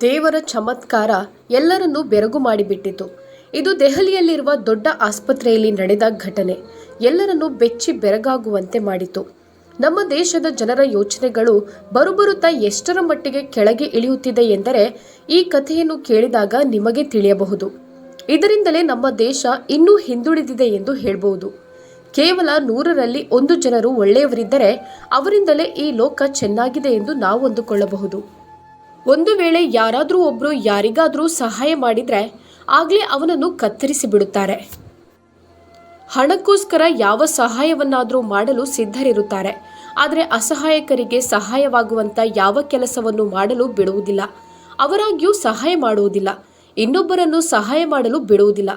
ದೇವರ ಚಮತ್ಕಾರ ಎಲ್ಲರನ್ನೂ ಬೆರಗು ಮಾಡಿಬಿಟ್ಟಿತು. ಇದು ದೆಹಲಿಯಲ್ಲಿರುವ ದೊಡ್ಡ ಆಸ್ಪತ್ರೆಯಲ್ಲಿ ನಡೆದ ಘಟನೆ. ಎಲ್ಲರನ್ನೂ ಬೆಚ್ಚಿ ಬೆರಗಾಗುವಂತೆ ಮಾಡಿತು. ನಮ್ಮ ದೇಶದ ಜನರ ಯೋಚನೆಗಳು ಬರುಬರುತ್ತಾ ಎಷ್ಟರ ಮಟ್ಟಿಗೆ ಕೆಳಗೆ ಇಳಿಯುತ್ತಿದೆ ಎಂದರೆ ಈ ಕಥೆಯನ್ನು ಕೇಳಿದಾಗ ನಿಮಗೆ ತಿಳಿಯಬಹುದು. ಇದರಿಂದಲೇ ನಮ್ಮ ದೇಶ ಇನ್ನೂ ಹಿಂದುಳಿದಿದೆ ಎಂದು ಹೇಳಬಹುದು ಕೇವಲ ನೂರರಲ್ಲಿ ಒಂದು ಜನರು ಒಳ್ಳೆಯವರಿದ್ದರೆ ಅವರಿಂದಲೇ ಈ ಲೋಕ ಚೆನ್ನಾಗಿದೆ ಎಂದು ನಾವು ಅಂದುಕೊಳ್ಳಬಹುದು ಒಂದು ವೇಳೆ ಯಾರಾದರೂ ಒಬ್ಬರು ಯಾರಿಗಾದರೂ ಸಹಾಯ ಮಾಡಿದರೆ ಆಗಲೇ ಅವನನ್ನು ಕತ್ತರಿಸಿ ಬಿಡುತ್ತಾರೆ. ಹಣಕ್ಕೋಸ್ಕರ ಯಾವ ಸಹಾಯವನ್ನಾದರೂ ಮಾಡಲು ಸಿದ್ಧರಿರುತ್ತಾರೆ. ಆದರೆ ಅಸಹಾಯಕರಿಗೆ ಸಹಾಯವಾಗುವಂಥ ಯಾವ ಕೆಲಸವನ್ನು ಮಾಡಲು ಬಿಡುವುದಿಲ್ಲ. ಅವರಾಗಿಯೂ ಸಹಾಯ ಮಾಡುವುದಿಲ್ಲ. ಇನ್ನೊಬ್ಬರನ್ನು ಸಹಾಯ ಮಾಡಲು ಬಿಡುವುದಿಲ್ಲ.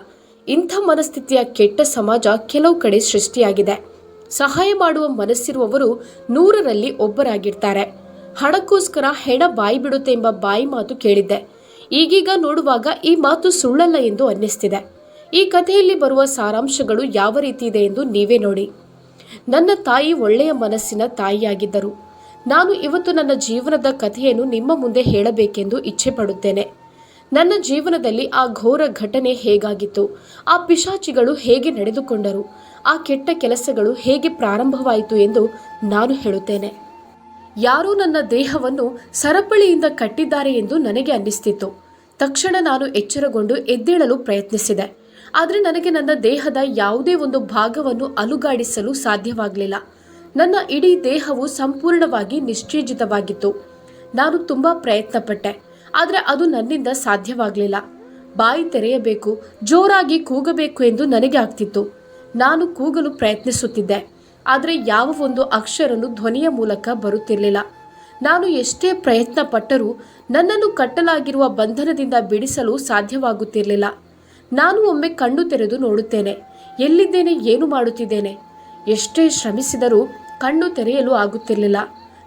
ಇಂಥ ಮನಸ್ಥಿತಿಯ ಕೆಟ್ಟ ಸಮಾಜ ಕೆಲವು ಕಡೆ ಸೃಷ್ಟಿಯಾಗಿದೆ. ಸಹಾಯ ಮಾಡುವ ಮನಸ್ಸಿರುವವರು ನೂರರಲ್ಲಿ ಒಬ್ಬರಾಗಿರ್ತಾರೆ. ಹಣಕ್ಕೋಸ್ಕರ ಹೆಣ ಬಾಯಿ ಬಿಡುತ್ತೆ ಎಂಬ ಬಾಯಿ ಮಾತು ಕೇಳಿದ್ದೆ. ಈಗೀಗ ನೋಡುವಾಗ ಈ ಮಾತು ಸುಳ್ಳಲ್ಲ ಎಂದು ಅನ್ನಿಸ್ತಿದೆ. ಈ ಕಥೆಯಲ್ಲಿ ಬರುವ ಸಾರಾಂಶಗಳು ಯಾವ ರೀತಿ ಇದೆ ಎಂದು ನೀವೇ ನೋಡಿ. ನನ್ನ ತಾಯಿ ಒಳ್ಳೆಯ ಮನಸ್ಸಿನ ತಾಯಿಯಾಗಿದ್ದರು. ನಾನು ಇವತ್ತು ನನ್ನ ಜೀವನದ ಕಥೆಯನ್ನು ನಿಮ್ಮ ಮುಂದೆ ಹೇಳಬೇಕೆಂದು ಇಚ್ಛೆ ಪಡುತ್ತೇನೆ. ನನ್ನ ಜೀವನದಲ್ಲಿ ಆ ಘೋರ ಘಟನೆ ಹೇಗಾಗಿತ್ತು? ಆ ಪಿಶಾಚಿಗಳು ಹೇಗೆ ನಡೆದುಕೊಂಡರು? ಆ ಕೆಟ್ಟ ಕೆಲಸಗಳು ಹೇಗೆ ಪ್ರಾರಂಭವಾಯಿತು ಎಂದು ನಾನು ಹೇಳುತ್ತೇನೆ. ಯಾರೋ ನನ್ನ ದೇಹವನ್ನು ಸರಪಳಿಯಿಂದ ಕಟ್ಟಿದ್ದಾರೆ ಎಂದು ನನಗೆ ಅನ್ನಿಸ್ತಿತ್ತು. ತಕ್ಷಣ ನಾನು ಎಚ್ಚರಗೊಂಡು ಎದ್ದೇಳಲು ಪ್ರಯತ್ನಿಸಿದೆ. ಆದರೆ ನನಗೆ ನನ್ನ ದೇಹದ ಯಾವುದೇ ಒಂದು ಭಾಗವನ್ನು ಅಲುಗಾಡಿಸಲು ಸಾಧ್ಯವಾಗಲಿಲ್ಲ. ನನ್ನ ಇಡೀ ದೇಹವು ಸಂಪೂರ್ಣವಾಗಿ ನಿಶ್ಚೇಜಿತವಾಗಿತ್ತು. ನಾನು ತುಂಬ ಪ್ರಯತ್ನಪಟ್ಟೆ. ಆದರೆ ಅದು ನನ್ನಿಂದ ಸಾಧ್ಯವಾಗಲಿಲ್ಲ. ಬಾಯಿ ತೆರೆಯಬೇಕು, ಜೋರಾಗಿ ಕೂಗಬೇಕು ಎಂದು ನನಗೆ ಆಗ್ತಿತ್ತು. ನಾನು ಕೂಗಲು ಪ್ರಯತ್ನಿಸುತ್ತಿದ್ದೆ. ಆದರೆ ಯಾವ ಒಂದು ಅಕ್ಷರನು ಧ್ವನಿಯ ಮೂಲಕ ಬರುತ್ತಿರಲಿಲ್ಲ. ನಾನು ಎಷ್ಟೇ ಪ್ರಯತ್ನ ಪಟ್ಟರೂ ನನ್ನನ್ನು ಕಟ್ಟಲಾಗಿರುವ ಬಂಧನದಿಂದ ಬಿಡಿಸಲು ಸಾಧ್ಯವಾಗುತ್ತಿರಲಿಲ್ಲ. ನಾನು ಒಮ್ಮೆ ಕಣ್ಣು ತೆರೆದು ನೋಡುತ್ತೇನೆ. ಎಲ್ಲಿದ್ದೇನೆ, ಏನು ಮಾಡುತ್ತಿದ್ದೇನೆ? ಎಷ್ಟೇ ಶ್ರಮಿಸಿದರೂ ಕಣ್ಣು ತೆರೆಯಲು ಆಗುತ್ತಿರಲಿಲ್ಲ.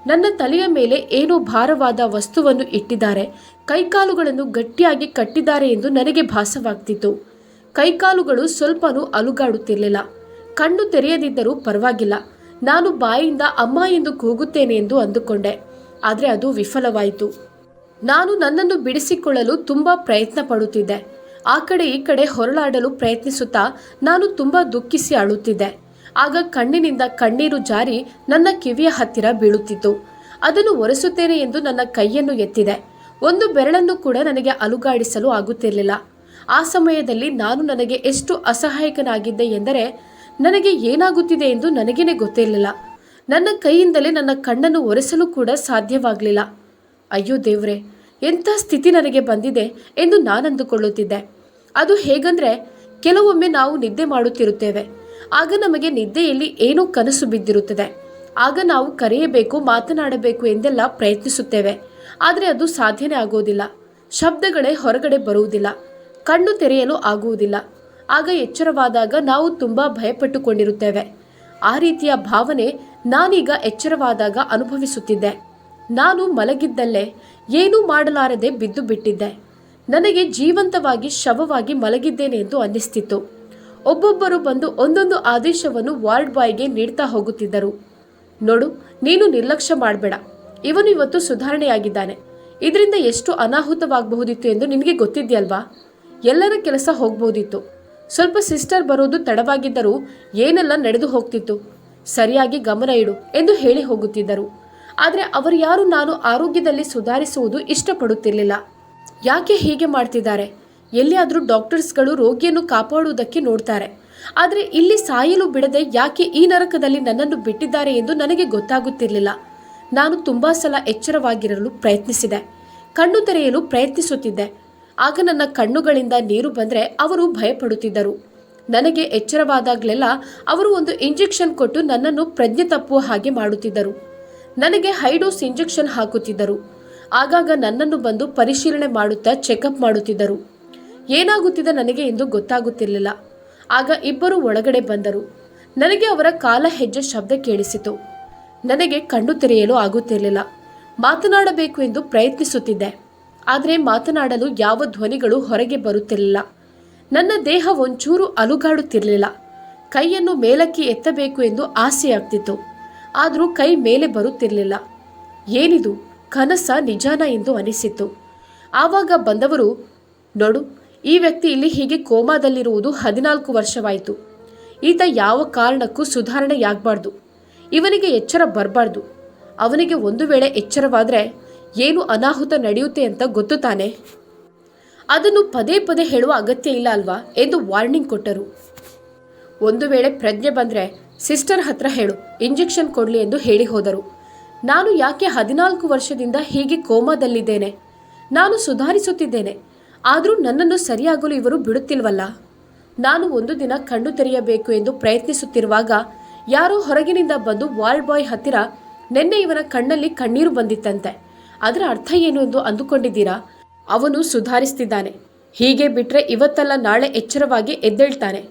ನನ್ನ ತಲೆಯ ಮೇಲೆ ಏನೋ ಭಾರವಾದ ವಸ್ತುವನ್ನು ಇಟ್ಟಿದ್ದಾರೆ. ಕೈಕಾಲುಗಳನ್ನು ಗಟ್ಟಿಯಾಗಿ ಕಟ್ಟಿದ್ದಾರೆ ಎಂದು ನನಗೆ ಭಾಸವಾಗ್ತಿತ್ತು. ಕೈಕಾಲುಗಳು ಸ್ವಲ್ಪನೂ ಅಲುಗಾಡುತ್ತಿರಲಿಲ್ಲ. ಕಣ್ಣು ತೆರೆಯದಿದ್ದರೂ ಪರವಾಗಿಲ್ಲ. ನಾನು ಬಾಯಿಂದ ಅಮ್ಮ ಎಂದು ಕೂಗುತ್ತೇನೆ ಎಂದು ಅಂದುಕೊಂಡೆ. ಆದರೆ ಅದು ವಿಫಲವಾಯಿತು. ನಾನು ನನ್ನನ್ನು ಬಿಡಿಸಿಕೊಳ್ಳಲು ತುಂಬ ಪ್ರಯತ್ನ ಪಡುತ್ತಿದ್ದೆ. ಆ ಕಡೆ ಈ ಕಡೆ ಹೊರಳಾಡಲು ಪ್ರಯತ್ನಿಸುತ್ತಾ ನಾನು ತುಂಬ ದುಃಖಿಸಿ ಅಳುತ್ತಿದ್ದೆ. ಆಗ ಕಣ್ಣಿನಿಂದ ಕಣ್ಣೀರು ಜಾರಿ ನನ್ನ ಕಿವಿಯ ಹತ್ತಿರ ಬೀಳುತ್ತಿತ್ತು. ಅದನ್ನು ಒರೆಸುತ್ತೇನೆ ಎಂದು ನನ್ನ ಕೈಯನ್ನು ಎತ್ತಿದೆ. ಒಂದು ಬೆರಳನ್ನು ಕೂಡ ನನಗೆ ಅಲುಗಾಡಿಸಲು ಆಗುತ್ತಿರಲಿಲ್ಲ. ಆ ಸಮಯದಲ್ಲಿ ನಾನು ನನಗೆ ಎಷ್ಟು ಅಸಹಾಯಕನಾಗಿದ್ದೆ ಎಂದರೆ ನನಗೆ ಏನಾಗುತ್ತಿದೆ ಎಂದು ನನಗೇನೆ ಗೊತ್ತಿರಲಿಲ್ಲ. ನನ್ನ ಕೈಯಿಂದಲೇ ನನ್ನ ಕಣ್ಣನ್ನು ಒರೆಸಲು ಕೂಡ ಸಾಧ್ಯವಾಗಲಿಲ್ಲ. ಅಯ್ಯೋ ದೇವ್ರೆ, ಎಂಥ ಸ್ಥಿತಿ ನನಗೆ ಬಂದಿದೆ ಎಂದು ನಾನಂದುಕೊಳ್ಳುತ್ತಿದ್ದೆ. ಅದು ಹೇಗಂದ್ರೆ, ಕೆಲವೊಮ್ಮೆ ನಾವು ನಿದ್ದೆ ಮಾಡುತ್ತಿರುತ್ತೇವೆ. ಆಗ ನಮಗೆ ನಿದ್ದೆಯಲ್ಲಿ ಏನೋ ಕನಸು ಬಿದ್ದಿರುತ್ತದೆ. ಆಗ ನಾವು ಕರೆಯಬೇಕು, ಮಾತನಾಡಬೇಕು ಎಂದೆಲ್ಲ ಪ್ರಯತ್ನಿಸುತ್ತೇವೆ. ಆದರೆ ಅದು ಸಾಧ್ಯನೇ ಆಗೋದಿಲ್ಲ. ಶಬ್ದಗಳೇ ಹೊರಗಡೆ ಬರುವುದಿಲ್ಲ. ಕಣ್ಣು ತೆರೆಯಲು ಆಗುವುದಿಲ್ಲ. ಆಗ ಎಚ್ಚರವಾದಾಗ ನಾವು ತುಂಬ ಭಯಪಟ್ಟುಕೊಂಡಿರುತ್ತೇವೆ. ಆ ರೀತಿಯ ಭಾವನೆ ನಾನೀಗ ಎಚ್ಚರವಾದಾಗ ಅನುಭವಿಸುತ್ತಿದ್ದೆ. ನಾನು ಮಲಗಿದ್ದಲ್ಲೇ ಏನೂ ಮಾಡಲಾರದೆ ಬಿದ್ದು ಬಿಟ್ಟಿದ್ದೆ. ನನಗೆ ಜೀವಂತವಾಗಿ ಶವವಾಗಿ ಮಲಗಿದ್ದೇನೆ ಎಂದು ಅನ್ನಿಸ್ತಿತ್ತು. ಒಬ್ಬೊಬ್ಬರು ಬಂದು ಒಂದೊಂದು ಆದೇಶವನ್ನು ವಾರ್ಡ್ ಬಾಯ್ಗೆ ನೀಡ್ತಾ ಹೋಗುತ್ತಿದ್ದರು. ನೋಡು, ನೀನು ನಿರ್ಲಕ್ಷ್ಯ ಮಾಡಬೇಡ. ಇವನು ಇವತ್ತು ಸುಧಾರಣೆಯಾಗಿದ್ದಾನೆ. ಇದರಿಂದ ಎಷ್ಟು ಅನಾಹುತವಾಗಬಹುದಿತ್ತು ಎಂದು ನಿನಗೆ ಗೊತ್ತಿದೆಯಲ್ವಾ? ಎಲ್ಲರ ಕೆಲಸ ಹೋಗ್ಬೋದಿತ್ತು ಸ್ವಲ್ಪ ಸಿಸ್ಟರ್ ಬರೋದು ತಡವಾಗಿದ್ದರೂ ಏನೆಲ್ಲ ನಡೆದು ಹೋಗ್ತಿತ್ತು? ಸರಿಯಾಗಿ ಗಮನ ಇಡು ಎಂದು ಹೇಳಿ ಹೋಗುತ್ತಿದ್ದರು. ಆದರೆ ಅವರು ಯಾರು ನಾನು ಆರೋಗ್ಯದಲ್ಲಿ ಸುಧಾರಿಸುವುದು ಇಷ್ಟಪಡುತ್ತಿರಲಿಲ್ಲ. ಯಾಕೆ ಹೀಗೆ ಮಾಡ್ತಿದ್ದಾರೆ? ಎಲ್ಲಿಯಾದರೂ ಡಾಕ್ಟರ್ಸ್ಗಳು ರೋಗಿಯನ್ನು ಕಾಪಾಡುವುದಕ್ಕೆ ನೋಡ್ತಾರೆ. ಆದರೆ ಇಲ್ಲಿ ಸಾಯಲು ಬಿಡದೆ ಯಾಕೆ ಈ ನರಕದಲ್ಲಿ ನನ್ನನ್ನು ಬಿಟ್ಟಿದ್ದಾರೆ ಎಂದು ನನಗೆ ಗೊತ್ತಾಗುತ್ತಿರಲಿಲ್ಲ. ನಾನು ತುಂಬಾ ಸಲ ಎಚ್ಚರವಾಗಿರಲು ಪ್ರಯತ್ನಿಸಿದೆ. ಕಣ್ಣು ತೆರೆಯಲು ಪ್ರಯತ್ನಿಸುತ್ತಿದ್ದೆ. ಆಗ ನನ್ನ ಕಣ್ಣುಗಳಿಂದ ನೀರು ಬಂದರೆ ಅವರು ಭಯಪಡುತ್ತಿದ್ದರು. ನನಗೆ ಎಚ್ಚರವಾದಾಗಲೆಲ್ಲ ಅವರು ಒಂದು ಇಂಜೆಕ್ಷನ್ ಕೊಟ್ಟು ನನ್ನನ್ನು ಪ್ರಜ್ಞೆ ತಪ್ಪುವ ಹಾಗೆ ಮಾಡುತ್ತಿದ್ದರು. ನನಗೆ ಹೈಡೋಸ್ ಇಂಜೆಕ್ಷನ್ ಹಾಕುತ್ತಿದ್ದರು. ಆಗಾಗ ನನ್ನನ್ನು ಬಂದು ಪರಿಶೀಲನೆ ಮಾಡುತ್ತಾ ಚೆಕಪ್ ಮಾಡುತ್ತಿದ್ದರು. ಏನಾಗುತ್ತಿದೆ ನನಗೆ ಎಂದು ಗೊತ್ತಾಗುತ್ತಿರಲಿಲ್ಲ. ಆಗ ಇಬ್ಬರು ಒಳಗಡೆ ಬಂದರು. ನನಗೆ ಅವರ ಕಾಲ ಹೆಜ್ಜೆ ಶಬ್ದ ಕೇಳಿಸಿತು. ನನಗೆ ಕಣ್ಣು ತೆರೆಯಲು ಆಗುತ್ತಿರಲಿಲ್ಲ. ಮಾತನಾಡಬೇಕು ಎಂದು ಪ್ರಯತ್ನಿಸುತ್ತಿದ್ದೆ. ಆದರೆ ಮಾತನಾಡಲು ಯಾವ ಧ್ವನಿಗಳು ಹೊರಗೆ ಬರುತ್ತಿರಲಿಲ್ಲ. ನನ್ನ ದೇಹ ಒಂಚೂರು ಅಲುಗಾಡುತ್ತಿರಲಿಲ್ಲ. ಕೈಯನ್ನು ಮೇಲಕ್ಕೆ ಎತ್ತಬೇಕು ಎಂದು ಆಸೆಯಾಗ್ತಿತ್ತು. ಆದರೂ ಕೈ ಮೇಲೆ ಬರುತ್ತಿರಲಿಲ್ಲ. ಏನಿದು? ಕನಸ ನಿಜಾನ ಎಂದು ಅನಿಸಿತು ಆವಾಗ ಬಂದವರು, ನೋಡು, ಈ ವ್ಯಕ್ತಿ ಇಲ್ಲಿ ಹೀಗೆ ಕೋಮಾದಲ್ಲಿರುವುದು ಹದಿನಾಲ್ಕು ವರ್ಷವಾಯಿತು. ಈತ ಯಾವ ಕಾರಣಕ್ಕೂ ಸುಧಾರಣೆಯಾಗಬಾರ್ದು. ಇವನಿಗೆ ಎಚ್ಚರ ಬರಬಾರ್ದು. ಅವನಿಗೆ ಒಂದು ವೇಳೆ ಎಚ್ಚರವಾದರೆ ಏನು ಅನಾಹುತ ನಡೆಯುತ್ತೆ ಅಂತ ಗೊತ್ತು ತಾನೆ? ಅದನ್ನು ಪದೇ ಪದೇ ಹೇಳುವ ಅಗತ್ಯ ಇಲ್ಲ ಅಲ್ವಾ ಎಂದು ವಾರ್ನಿಂಗ್ ಕೊಟ್ಟರು. ಒಂದು ವೇಳೆ ಪ್ರಜ್ಞೆ ಬಂದರೆ ಸಿಸ್ಟರ್ ಹತ್ರ ಹೇಳು, ಇಂಜೆಕ್ಷನ್ ಕೊಡಲಿ ಎಂದು ಹೇಳಿ ಹೋದರು. ನಾನು ಯಾಕೆ ಹದಿನಾಲ್ಕು ವರ್ಷದಿಂದ ಹೀಗೆ ಕೋಮಾದಲ್ಲಿದ್ದೇನೆ? ನಾನು ಸುಧಾರಿಸುತ್ತಿದ್ದೇನೆ. ಆದರೂ ನನ್ನನ್ನು ಸರಿಯಾಗಲು ಇವರು ಬಿಡುತ್ತಿಲ್ವಲ್ಲ? ನಾನು ಒಂದು ದಿನ ಕಣ್ಣು ತೆರೆಯಬೇಕು ಎಂದು ಪ್ರಯತ್ನಿಸುತ್ತಿರುವಾಗ ಯಾರೋ ಹೊರಗಿನಿಂದ ಬಂದು ವಾರ್ಡ್ ಬಾಯ್ ಹತ್ತಿರ ನಿನ್ನೆ ಇವನ ಕಣ್ಣಲ್ಲಿ ಕಣ್ಣೀರು ಬಂದಿತ್ತಂತೆ. ಅದರ ಅರ್ಥ ಏನು ಎಂದು ಅಂದುಕೊಂಡಿದ್ದೀರಾ? ಅವನು ಸುಧಾರಿಸ್ತಿದ್ದಾನೆ. ಹೀಗೆ ಬಿಟ್ರೆ ಇವತ್ತಲ್ಲ ನಾಳೆ ಎಚ್ಚರವಾಗಿ ಎದ್ದೇಳ್ತಾನೆ.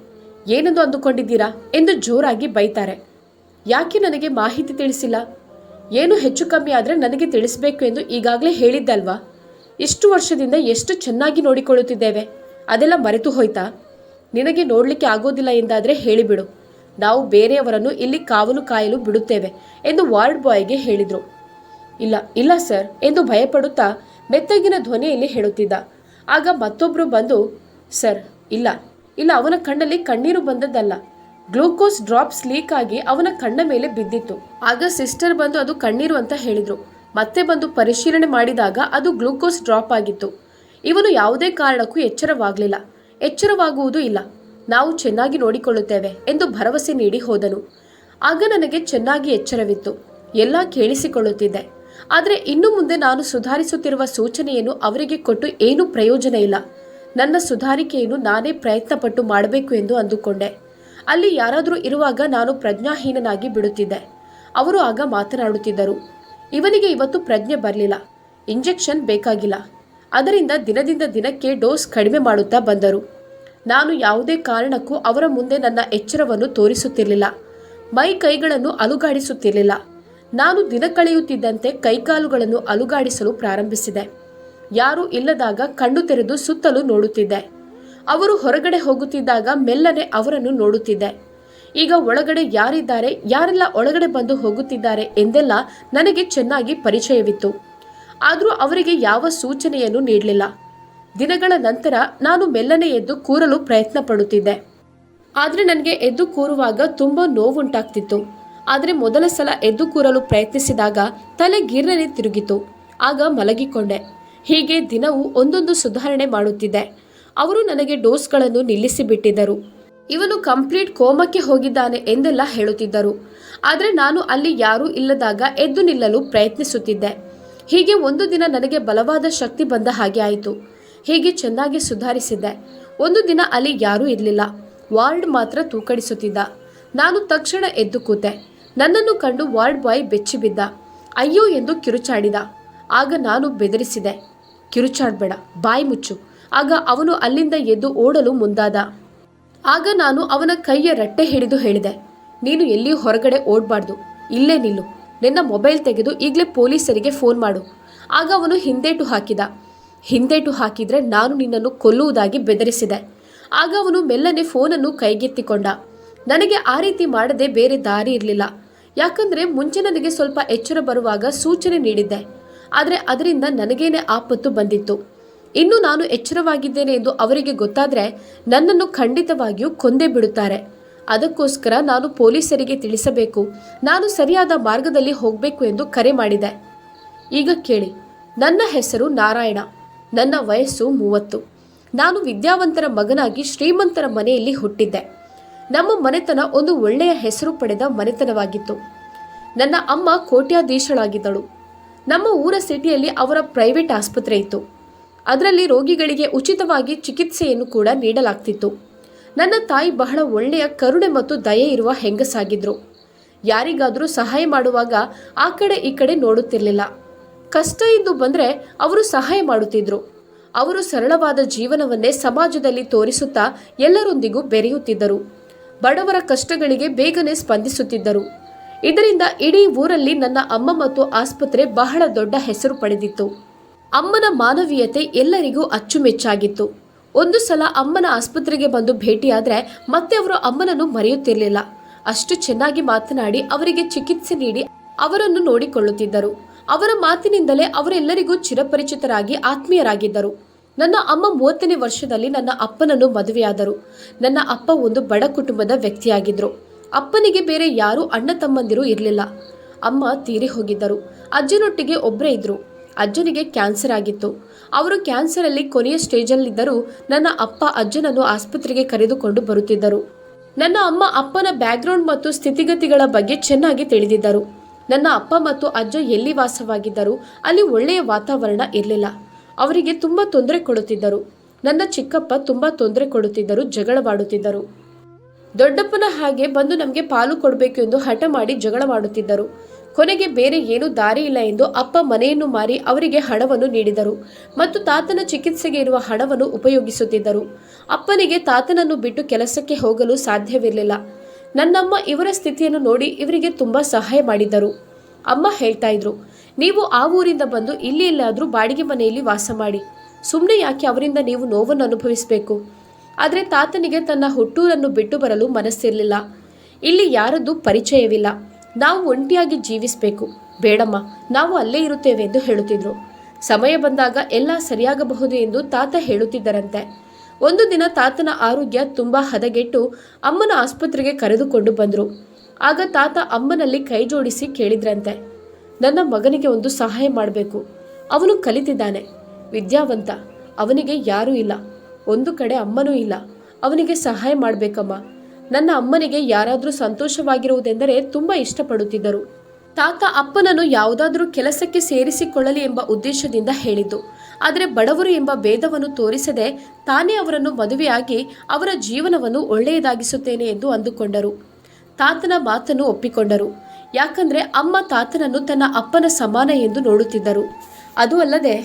ಏನೆಂದು ಅಂದುಕೊಂಡಿದ್ದೀರಾ? ಎಂದು ಜೋರಾಗಿ ಬೈತಾರೆ. ಯಾಕೆ ನನಗೆ ಮಾಹಿತಿ ತಿಳಿಸಿಲ್ಲ? ಏನು ಹೆಚ್ಚು ಕಮ್ಮಿ ಆದರೆ ನನಗೆ ತಿಳಿಸಬೇಕು ಎಂದು ಈಗಾಗಲೇ ಹೇಳಿದ್ದಲ್ವಾ? ಇಷ್ಟು ವರ್ಷದಿಂದ ಎಷ್ಟು ಚೆನ್ನಾಗಿ ನೋಡಿಕೊಳ್ಳುತ್ತಿದ್ದೇವೆ. ಅದೆಲ್ಲ ಮರೆತು ಹೋಯ್ತಾ? ನಿನಗೆ ನೋಡಲಿಕ್ಕೆ ಆಗೋದಿಲ್ಲ ಎಂದಾದರೆ ಹೇಳಿಬಿಡು. ನಾವು ಬೇರೆಯವರನ್ನು ಇಲ್ಲಿ ಕಾವಲು ಕಾಯಲು ಬಿಡುತ್ತೇವೆ ಎಂದು ವಾರ್ಡ್ ಬಾಯ್ಗೆ ಹೇಳಿದರು. ಇಲ್ಲ ಇಲ್ಲ ಸರ್, ಎಂದು ಭಯಪಡುತ್ತಾ ಮೆತ್ತಗಿನ ಧ್ವನಿಯಲ್ಲಿ ಹೇಳುತ್ತಿದ್ದ. ಆಗ ಮತ್ತೊಬ್ಬರು ಬಂದು, ಸರ್, ಇಲ್ಲ ಇಲ್ಲ, ಅವನ ಕಣ್ಣಲ್ಲಿ ಕಣ್ಣೀರು ಬಂದದ್ದಲ್ಲ. ಗ್ಲೂಕೋಸ್ ಡ್ರಾಪ್ಸ್ ಲೀಕ್ ಆಗಿ ಅವನ ಕಣ್ಣ ಮೇಲೆ ಬಿದ್ದಿತ್ತು. ಆಗ ಸಿಸ್ಟರ್ ಬಂದು ಅದು ಕಣ್ಣೀರು ಅಂತ ಹೇಳಿದರು. ಮತ್ತೆ ಬಂದು ಪರಿಶೀಲನೆ ಮಾಡಿದಾಗ ಅದು ಗ್ಲೂಕೋಸ್ ಡ್ರಾಪ್ ಆಗಿತ್ತು. ಇವನು ಯಾವುದೇ ಕಾರಣಕ್ಕೂ ಎಚ್ಚರವಾಗಲಿಲ್ಲ. ಎಚ್ಚರವಾಗುವುದು ಇಲ್ಲ. ನಾವು ಚೆನ್ನಾಗಿ ನೋಡಿಕೊಳ್ಳುತ್ತೇವೆ, ಎಂದು ಭರವಸೆ ನೀಡಿ ಹೋದನು. ಆಗ ನನಗೆ ಚೆನ್ನಾಗಿ ಎಚ್ಚರವಿತ್ತು. ಎಲ್ಲ ಕೇಳಿಸಿಕೊಳ್ಳುತ್ತಿದ್ದೆ. ಆದರೆ ಇನ್ನು ಮುಂದೆ ನಾನು ಸುಧಾರಿಸುತ್ತಿರುವ ಸೂಚನೆಯನ್ನು ಅವರಿಗೆ ಕೊಟ್ಟು ಏನೂ ಪ್ರಯೋಜನ ಇಲ್ಲ. ನನ್ನ ಸುಧಾರಿಕೆಯನ್ನು ನಾನೇ ಪ್ರಯತ್ನಪಟ್ಟು ಮಾಡಬೇಕು ಎಂದು ಅಂದುಕೊಂಡೆ. ಅಲ್ಲಿ ಯಾರಾದರೂ ಇರುವಾಗ ನಾನು ಪ್ರಜ್ಞಾಹೀನನಾಗಿ ಬಿಡುತ್ತಿದ್ದೆ. ಅವರು ಆಗ ಮಾತನಾಡುತ್ತಿದ್ದರು. ಇವನಿಗೆ ಇವತ್ತು ಪ್ರಜ್ಞೆ ಬರಲಿಲ್ಲ. ಇಂಜೆಕ್ಷನ್ ಬೇಕಾಗಿಲ್ಲ. ಅದರಿಂದ ದಿನದಿಂದ ದಿನಕ್ಕೆ ಡೋಸ್ ಕಡಿಮೆ ಮಾಡುತ್ತಾ ಬಂದರು. ನಾನು ಯಾವುದೇ ಕಾರಣಕ್ಕೂ ಅವರ ಮುಂದೆ ನನ್ನ ಎಚ್ಚರವನ್ನು ತೋರಿಸುತ್ತಿರಲಿಲ್ಲ. ಮೈ ಕೈಗಳನ್ನು ಅಲುಗಾಡಿಸುತ್ತಿರಲಿಲ್ಲ. ನಾನು ದಿನ ಕಳೆಯುತ್ತಿದ್ದಂತೆ ಕೈಕಾಲುಗಳನ್ನು ಅಲುಗಾಡಿಸಲು ಪ್ರಾರಂಭಿಸಿದೆ. ಯಾರೂ ಇಲ್ಲದಾಗ ಕಣ್ಣು ತೆರೆದು ಸುತ್ತಲೂ ನೋಡುತ್ತಿದ್ದೆ. ಅವರು ಹೊರಗಡೆ ಹೋಗುತ್ತಿದ್ದಾಗ ಮೆಲ್ಲನೆ ಅವರನ್ನು ನೋಡುತ್ತಿದ್ದೆ. ಈಗ ಒಳಗಡೆ ಯಾರಿದ್ದಾರೆ, ಯಾರೆಲ್ಲ ಒಳಗಡೆ ಬಂದು ಹೋಗುತ್ತಿದ್ದಾರೆ ಎಂದೆಲ್ಲ ನನಗೆ ಚೆನ್ನಾಗಿ ಪರಿಚಯವಿತ್ತು. ಆದರೂ ಅವರಿಗೆ ಯಾವ ಸೂಚನೆಯನ್ನು ನೀಡಲಿಲ್ಲ. ದಿನಗಳ ನಂತರ ನಾನು ಮೆಲ್ಲನೆ ಎದ್ದು ಕೂರಲು ಪ್ರಯತ್ನ ಪಡುತ್ತಿದ್ದೆ ಆದರೆ ನನಗೆ ಎದ್ದು ಕೂರುವಾಗ ತುಂಬ ನೋವುಂಟಾಗ್ತಿತ್ತು. ಆದರೆ ಮೊದಲ ಸಲ ಎದ್ದು ಕೂರಲು ಪ್ರಯತ್ನಿಸಿದಾಗ ತಲೆ ಗಿರ್ರನೆ ತಿರುಗಿತು. ಆಗ ಮಲಗಿಕೊಂಡೆ. ಹೀಗೆ ದಿನವೂ ಒಂದೊಂದು ಸುಧಾರಣೆ ಮಾಡುತ್ತಿದ್ದೆ. ಅವರು ನನಗೆ ಡೋಸ್ಗಳನ್ನು ನಿಲ್ಲಿಸಿಬಿಟ್ಟಿದ್ದರು. ಇವನು ಕಂಪ್ಲೀಟ್ ಕೋಮಕ್ಕೆ ಹೋಗಿದ್ದಾನೆ ಎಂದೆಲ್ಲ ಹೇಳುತ್ತಿದ್ದರು. ಆದರೆ ನಾನು ಅಲ್ಲಿ ಯಾರೂ ಇಲ್ಲದಾಗ ಎದ್ದು ನಿಲ್ಲಲು ಪ್ರಯತ್ನಿಸುತ್ತಿದ್ದೆ. ಹೀಗೆ ಒಂದು ದಿನ ನನಗೆ ಬಲವಾದ ಶಕ್ತಿ ಬಂದ ಹಾಗೆ ಆಯಿತು. ಹೀಗೆ ಚೆನ್ನಾಗಿ ಸುಧಾರಿಸಿದ್ದೆ. ಒಂದು ದಿನ ಅಲ್ಲಿ ಯಾರೂ ಇರಲಿಲ್ಲ. ವಾರ್ಡ್ ಮಾತ್ರ ತೂಕಡಿಸುತ್ತಿದ್ದ. ನಾನು ತಕ್ಷಣ ಎದ್ದು ಕೂತೆ. ನನ್ನನ್ನು ಕಂಡು ವಾರ್ಡ್ ಬಾಯ್ ಬೆಚ್ಚಿಬಿದ್ದ ಅಯ್ಯೋ ಎಂದು ಕಿರುಚಾಡಿದ. ಆಗ ನಾನು ಬೆದರಿಸಿದೆ. ಕಿರುಚಾಡಬೇಡ, ಬಾಯಿ ಮುಚ್ಚು. ಆಗ ಅವನು ಅಲ್ಲಿಂದ ಎದ್ದು ಓಡಲು ಮುಂದಾದ. ಆಗ ನಾನು ಅವನ ಕೈಯ ರಟ್ಟೆ ಹಿಡಿದು ಹೇಳಿದೆ, ನೀನು ಎಲ್ಲಿಯೂ ಹೊರಗಡೆ ಓಡಬಾರ್ದು, ಇಲ್ಲೇ ನಿಲ್ಲು. ನಿನ್ನ ಮೊಬೈಲ್ ತೆಗೆದು ಈಗಲೇ ಪೊಲೀಸರಿಗೆ ಫೋನ್ ಮಾಡು. ಆಗ ಅವನು ಹಿಂದೇಟು ಹಾಕಿದ. ಹಿಂದೇಟು ಹಾಕಿದರೆ ನಾನು ನಿನ್ನನ್ನು ಕೊಲ್ಲುವುದಾಗಿ ಬೆದರಿಸಿದೆ. ಆಗ ಅವನು ಮೆಲ್ಲನೆ ಫೋನನ್ನು ಕೈಗೆತ್ತಿಕೊಂಡ. ನನಗೆ ಆ ರೀತಿ ಮಾಡದೆ ಬೇರೆ ದಾರಿ ಇರಲಿಲ್ಲ. ಯಾಕಂದ್ರೆ ಮುಂಚೆ ನನಗೆ ಸ್ವಲ್ಪ ಎಚ್ಚರ ಬರುವಾಗ ಸೂಚನೆ ನೀಡಿದ್ದೆ. ಆದರೆ ಅದರಿಂದ ನನಗೇನೆ ಆಪತ್ತು ಬಂದಿತ್ತು. ಇನ್ನು ನಾನು ಎಚ್ಚರವಾಗಿದ್ದೇನೆ ಎಂದು ಅವರಿಗೆ ಗೊತ್ತಾದರೆ ನನ್ನನ್ನು ಖಂಡಿತವಾಗಿಯೂ ಕೊಂದೇ ಬಿಡುತ್ತಾರೆ. ಅದಕ್ಕೋಸ್ಕರ ನಾನು ಪೊಲೀಸರಿಗೆ ತಿಳಿಸಬೇಕು. ನಾನು ಸರಿಯಾದ ಮಾರ್ಗದಲ್ಲಿ ಹೋಗಬೇಕು ಎಂದು ಕರೆ ಮಾಡಿದೆ. ಈಗ ಕೇಳಿ, ನನ್ನ ಹೆಸರು ನಾರಾಯಣ. ನನ್ನ ವಯಸ್ಸು ಮೂವತ್ತು. ನಾನು ವಿದ್ಯಾವಂತರ ಮಗನಾಗಿ ಶ್ರೀಮಂತರ ಮನೆಯಲ್ಲಿ ಹುಟ್ಟಿದ್ದೆ. ನಮ್ಮ ಮನೆತನ ಒಂದು ಒಳ್ಳೆಯ ಹೆಸರು ಪಡೆದ ಮನೆತನವಾಗಿತ್ತು. ನನ್ನ ಅಮ್ಮ ಕೋಟ್ಯಾಧೀಶಳಾಗಿದ್ದಳು. ನಮ್ಮ ಊರ ಸಿಟಿಯಲ್ಲಿ ಅವರ ಪ್ರೈವೇಟ್ ಆಸ್ಪತ್ರೆ ಇತ್ತು. ಅದರಲ್ಲಿ ರೋಗಿಗಳಿಗೆ ಉಚಿತವಾಗಿ ಚಿಕಿತ್ಸೆಯನ್ನು ಕೂಡ ನೀಡಲಾಗ್ತಿತ್ತು. ನನ್ನ ತಾಯಿ ಬಹಳ ಒಳ್ಳೆಯ ಕರುಣೆ ಮತ್ತು ದಯೆ ಇರುವ ಹೆಂಗಸಾಗಿದ್ರು. ಯಾರಿಗಾದರೂ ಸಹಾಯ ಮಾಡುವಾಗ ಆ ಕಡೆ ಈ ಕಡೆ ನೋಡುತ್ತಿರಲಿಲ್ಲ. ಕಷ್ಟ ಎಂದು ಬಂದರೆ ಅವರು ಸಹಾಯ ಮಾಡುತ್ತಿದ್ದರು ಅವರು ಸರಳವಾದ ಜೀವನವನ್ನೇ ಸಮಾಜದಲ್ಲಿ ತೋರಿಸುತ್ತಾ ಎಲ್ಲರೊಂದಿಗೂ ಬೆರೆಯುತ್ತಿದ್ದರು. ಬಡವರ ಕಷ್ಟಗಳಿಗೆ ಬೇಗನೆ ಸ್ಪಂದಿಸುತ್ತಿದ್ದರು. ಇದರಿಂದ ಇಡೀ ಊರಲ್ಲಿ ನನ್ನ ಅಮ್ಮ ಮತ್ತು ಆಸ್ಪತ್ರೆ ಬಹಳ ದೊಡ್ಡ ಹೆಸರು ಪಡೆದಿತ್ತು. ಅಮ್ಮನ ಮಾನವೀಯತೆ ಎಲ್ಲರಿಗೂ ಅಚ್ಚುಮೆಚ್ಚಾಗಿತ್ತು. ಒಂದು ಸಲ ಅಮ್ಮನ ಆಸ್ಪತ್ರೆಗೆ ಬಂದು ಭೇಟಿಯಾದರೆ ಮತ್ತೆ ಅವರು ಅಮ್ಮನನ್ನು ಮರೆಯುತ್ತಿರಲಿಲ್ಲ. ಅಷ್ಟು ಚೆನ್ನಾಗಿ ಮಾತನಾಡಿ ಅವರಿಗೆ ಚಿಕಿತ್ಸೆ ನೀಡಿ ಅವರನ್ನು ನೋಡಿಕೊಳ್ಳುತ್ತಿದ್ದರು. ಅವರ ಮಾತಿನಿಂದಲೇ ಅವರೆಲ್ಲರಿಗೂ ಚಿರಪರಿಚಿತರಾಗಿ ಆತ್ಮೀಯರಾಗಿದ್ದರು. ನನ್ನ ಅಮ್ಮ ಮೂವತ್ತನೇ ವರ್ಷದಲ್ಲಿ ನನ್ನ ಅಪ್ಪನನ್ನು ಮದುವೆಯಾದರು. ನನ್ನ ಅಪ್ಪ ಒಂದು ಬಡ ಕುಟುಂಬದ ವ್ಯಕ್ತಿಯಾಗಿದ್ದರು ಅಪ್ಪನಿಗೆ ಬೇರೆ ಯಾರೂ ಅಣ್ಣ ತಮ್ಮಂದಿರು ಇರಲಿಲ್ಲ. ಅಮ್ಮ ತೀರಿ ಹೋಗಿದ್ದರು. ಅಜ್ಜನೊಟ್ಟಿಗೆ ಒಬ್ಬರೇ ಇದ್ದರು ಅಜ್ಜನಿಗೆ ಕ್ಯಾನ್ಸರ್ ಆಗಿತ್ತು. ಅವರು ಕ್ಯಾನ್ಸರಲ್ಲಿ ಕೊನೆಯ ಸ್ಟೇಜಲ್ಲಿದ್ದರೂ ನನ್ನ ಅಪ್ಪ ಅಜ್ಜನನ್ನು ಆಸ್ಪತ್ರೆಗೆ ಕರೆದುಕೊಂಡು ಬರುತ್ತಿದ್ದರು. ನನ್ನ ಅಮ್ಮ ಅಪ್ಪನ ಬ್ಯಾಕ್ಗ್ರೌಂಡ್ ಮತ್ತು ಸ್ಥಿತಿಗತಿಗಳ ಬಗ್ಗೆ ಚೆನ್ನಾಗಿ ತಿಳಿದಿದ್ದರು. ನನ್ನ ಅಪ್ಪ ಮತ್ತು ಅಜ್ಜ ಎಲ್ಲಿ ವಾಸವಾಗಿದ್ದರು ಅಲ್ಲಿ ಒಳ್ಳೆಯ ವಾತಾವರಣ ಇರಲಿಲ್ಲ. ಅವರಿಗೆ ತುಂಬ ತೊಂದರೆ ಕೊಡುತ್ತಿದ್ದರು. ನನ್ನ ಚಿಕ್ಕಪ್ಪ ತುಂಬ ತೊಂದರೆ ಕೊಡುತ್ತಿದ್ದರು, ಜಗಳವಾಡುತ್ತಿದ್ದರು. ದೊಡ್ಡಪ್ಪನ ಹಾಗೆ ಬಂದು ನಮಗೆ ಪಾಲು ಕೊಡಬೇಕು ಎಂದು ಹಠ ಮಾಡಿ ಜಗಳ ಮಾಡುತ್ತಿದ್ದರು ಕೊನೆಗೆ ಬೇರೆ ಏನೂ ದಾರಿ ಇಲ್ಲ ಎಂದು ಅಪ್ಪ ಮನೆಯನ್ನು ಮಾರಿ ಅವರಿಗೆ ಹಣವನ್ನು ನೀಡಿದರು ಮತ್ತು ತಾತನ ಚಿಕಿತ್ಸೆಗೆ ಇರುವ ಹಣವನ್ನು ಉಪಯೋಗಿಸುತ್ತಿದ್ದರು. ಅಪ್ಪನಿಗೆ ತಾತನನ್ನು ಬಿಟ್ಟು ಕೆಲಸಕ್ಕೆ ಹೋಗಲು ಸಾಧ್ಯವಿರಲಿಲ್ಲ. ನನ್ನಮ್ಮ ಇವರ ಸ್ಥಿತಿಯನ್ನು ನೋಡಿ ಇವರಿಗೆ ತುಂಬ ಸಹಾಯ ಮಾಡಿದ್ದರು. ಅಮ್ಮ ಹೇಳ್ತಾ ಇದ್ರು ನೀವು ಆ ಊರಿಂದ ಬಂದು ಇಲ್ಲಿ ಎಲ್ಲಾದರೂ ಬಾಡಿಗೆ ಮನೆಯಲ್ಲಿ ವಾಸ ಮಾಡಿ. ಸುಮ್ಮನೆ ಯಾಕೆ ಅವರಿಂದ ನೀವು ನೋವನ್ನು ಅನುಭವಿಸಬೇಕು? ಆದರೆ ತಾತನಿಗೆ ತನ್ನ ಹುಟ್ಟೂರನ್ನು ಬಿಟ್ಟು ಬರಲು ಮನಸ್ಸಿರಲಿಲ್ಲ. ಇಲ್ಲಿ ಯಾರದ್ದು ಪರಿಚಯವಿಲ್ಲ. ನಾವು ಒಂಟಿಯಾಗಿ ಜೀವಿಸಬೇಕು. ಬೇಡಮ್ಮ, ನಾವು ಅಲ್ಲೇ ಇರುತ್ತೇವೆ ಎಂದು ಹೇಳುತ್ತಿದ್ರು. ಸಮಯ ಬಂದಾಗ ಎಲ್ಲ ಸರಿಯಾಗಬಹುದು ಎಂದು ತಾತ ಹೇಳುತ್ತಿದ್ದರಂತೆ. ಒಂದು ದಿನ ತಾತನ ಆರೋಗ್ಯ ತುಂಬ ಹದಗೆಟ್ಟು ಅಮ್ಮನ ಆಸ್ಪತ್ರೆಗೆ ಕರೆದುಕೊಂಡು ಬಂದರು. ಆಗ ತಾತ ಅಮ್ಮನಲ್ಲಿ ಕೈ ಜೋಡಿಸಿ ಕೇಳಿದ್ರಂತೆ. ನನ್ನ ಮಗನಿಗೆ ಒಂದು ಸಹಾಯ ಮಾಡಬೇಕು. ಅವನು ಕಲಿತಿದ್ದಾನೆ. ವಿದ್ಯಾವಂತ. ಅವನಿಗೆ ಯಾರೂ ಇಲ್ಲ. ಒಂದು ಕಡೆ ಅಮ್ಮನೂ ಇಲ್ಲ. ಅವನಿಗೆ ಸಹಾಯ ಮಾಡಬೇಕಮ್ಮ. ನನ್ನ ಅಮ್ಮನಿಗೆ ಯಾರಾದರೂ ಸಂತೋಷವಾಗಿರುವುದೆಂದರೆ ತುಂಬ ಇಷ್ಟಪಡುತ್ತಿದ್ದರು. ತಾತ ಅಪ್ಪನನ್ನು ಯಾವುದಾದರೂ ಕೆಲಸಕ್ಕೆ ಸೇರಿಸಿಕೊಳ್ಳಲಿ ಎಂಬ ಉದ್ದೇಶದಿಂದ ಹೇಳಿದ್ದು. ಆದರೆ ಬಡವರು ಎಂಬ ಭೇದವನ್ನು ತೋರಿಸದೆ ತಾನೇ ಅವರನ್ನು ಮದುವೆಯಾಗಿ ಅವರ ಜೀವನವನ್ನು ಒಳ್ಳೆಯದಾಗಿಸುತ್ತೇನೆ ಎಂದು ಅಂದುಕೊಂಡರು. ತಾತನ ಮಾತನ್ನು ಒಪ್ಪಿಕೊಂಡರು. ಯಾಕಂದ್ರೆ ಅಮ್ಮ ತಾತನನ್ನು ತನ್ನ ಅಪ್ಪನ ಸಮಾನ ಎಂದು ನೋಡುತ್ತಿದ್ದರು. ಅದು ಅಲ್ಲದೆ,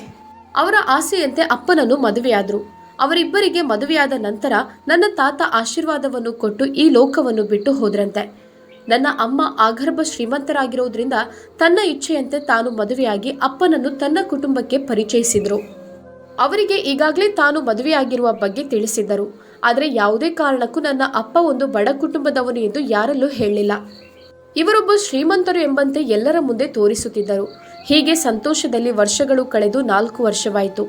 ಅವರ ಆಸೆಯಂತೆ ಅಪ್ಪನನ್ನು ಮದುವೆಯಾದರು. ಅವರಿಬ್ಬರಿಗೆ ಮದುವೆಯಾದ ನಂತರ ನನ್ನ ತಾತ ಆಶೀರ್ವಾದವನ್ನು ಕೊಟ್ಟು ಈ ಲೋಕವನ್ನು ಬಿಟ್ಟು ಹೋದ್ರಂತೆ. ನನ್ನ ಅಮ್ಮ ಆಗರ್ಭ ಶ್ರೀಮಂತರಾಗಿರೋದ್ರಿಂದ ತನ್ನ ಇಚ್ಛೆಯಂತೆ ತಾನು ಮದುವೆಯಾಗಿ ಅಪ್ಪನನ್ನು ತನ್ನ ಕುಟುಂಬಕ್ಕೆ ಪರಿಚಯಿಸಿದರು. ಅವರಿಗೆ ಈಗಾಗಲೇ ತಾನು ಮದುವೆಯಾಗಿರುವ ಬಗ್ಗೆ ತಿಳಿಸಿದ್ದರು. ಆದರೆ ಯಾವುದೇ ಕಾರಣಕ್ಕೂ ನನ್ನ ಅಪ್ಪ ಒಂದು ಬಡ ಕುಟುಂಬದವನು ಎಂದು ಯಾರಲ್ಲೂ ಹೇಳಲಿಲ್ಲ ಇವರೊಬ್ಬ ಶ್ರೀಮಂತರು ಎಂಬಂತೆ ಎಲ್ಲರ ಮುಂದೆ ತೋರಿಸುತ್ತಿದ್ದರು. ಹೀಗೆ ಸಂತೋಷದಲ್ಲಿ ವರ್ಷಗಳು ಕಳೆದು ನಾಲ್ಕು ವರ್ಷವಾಯಿತು.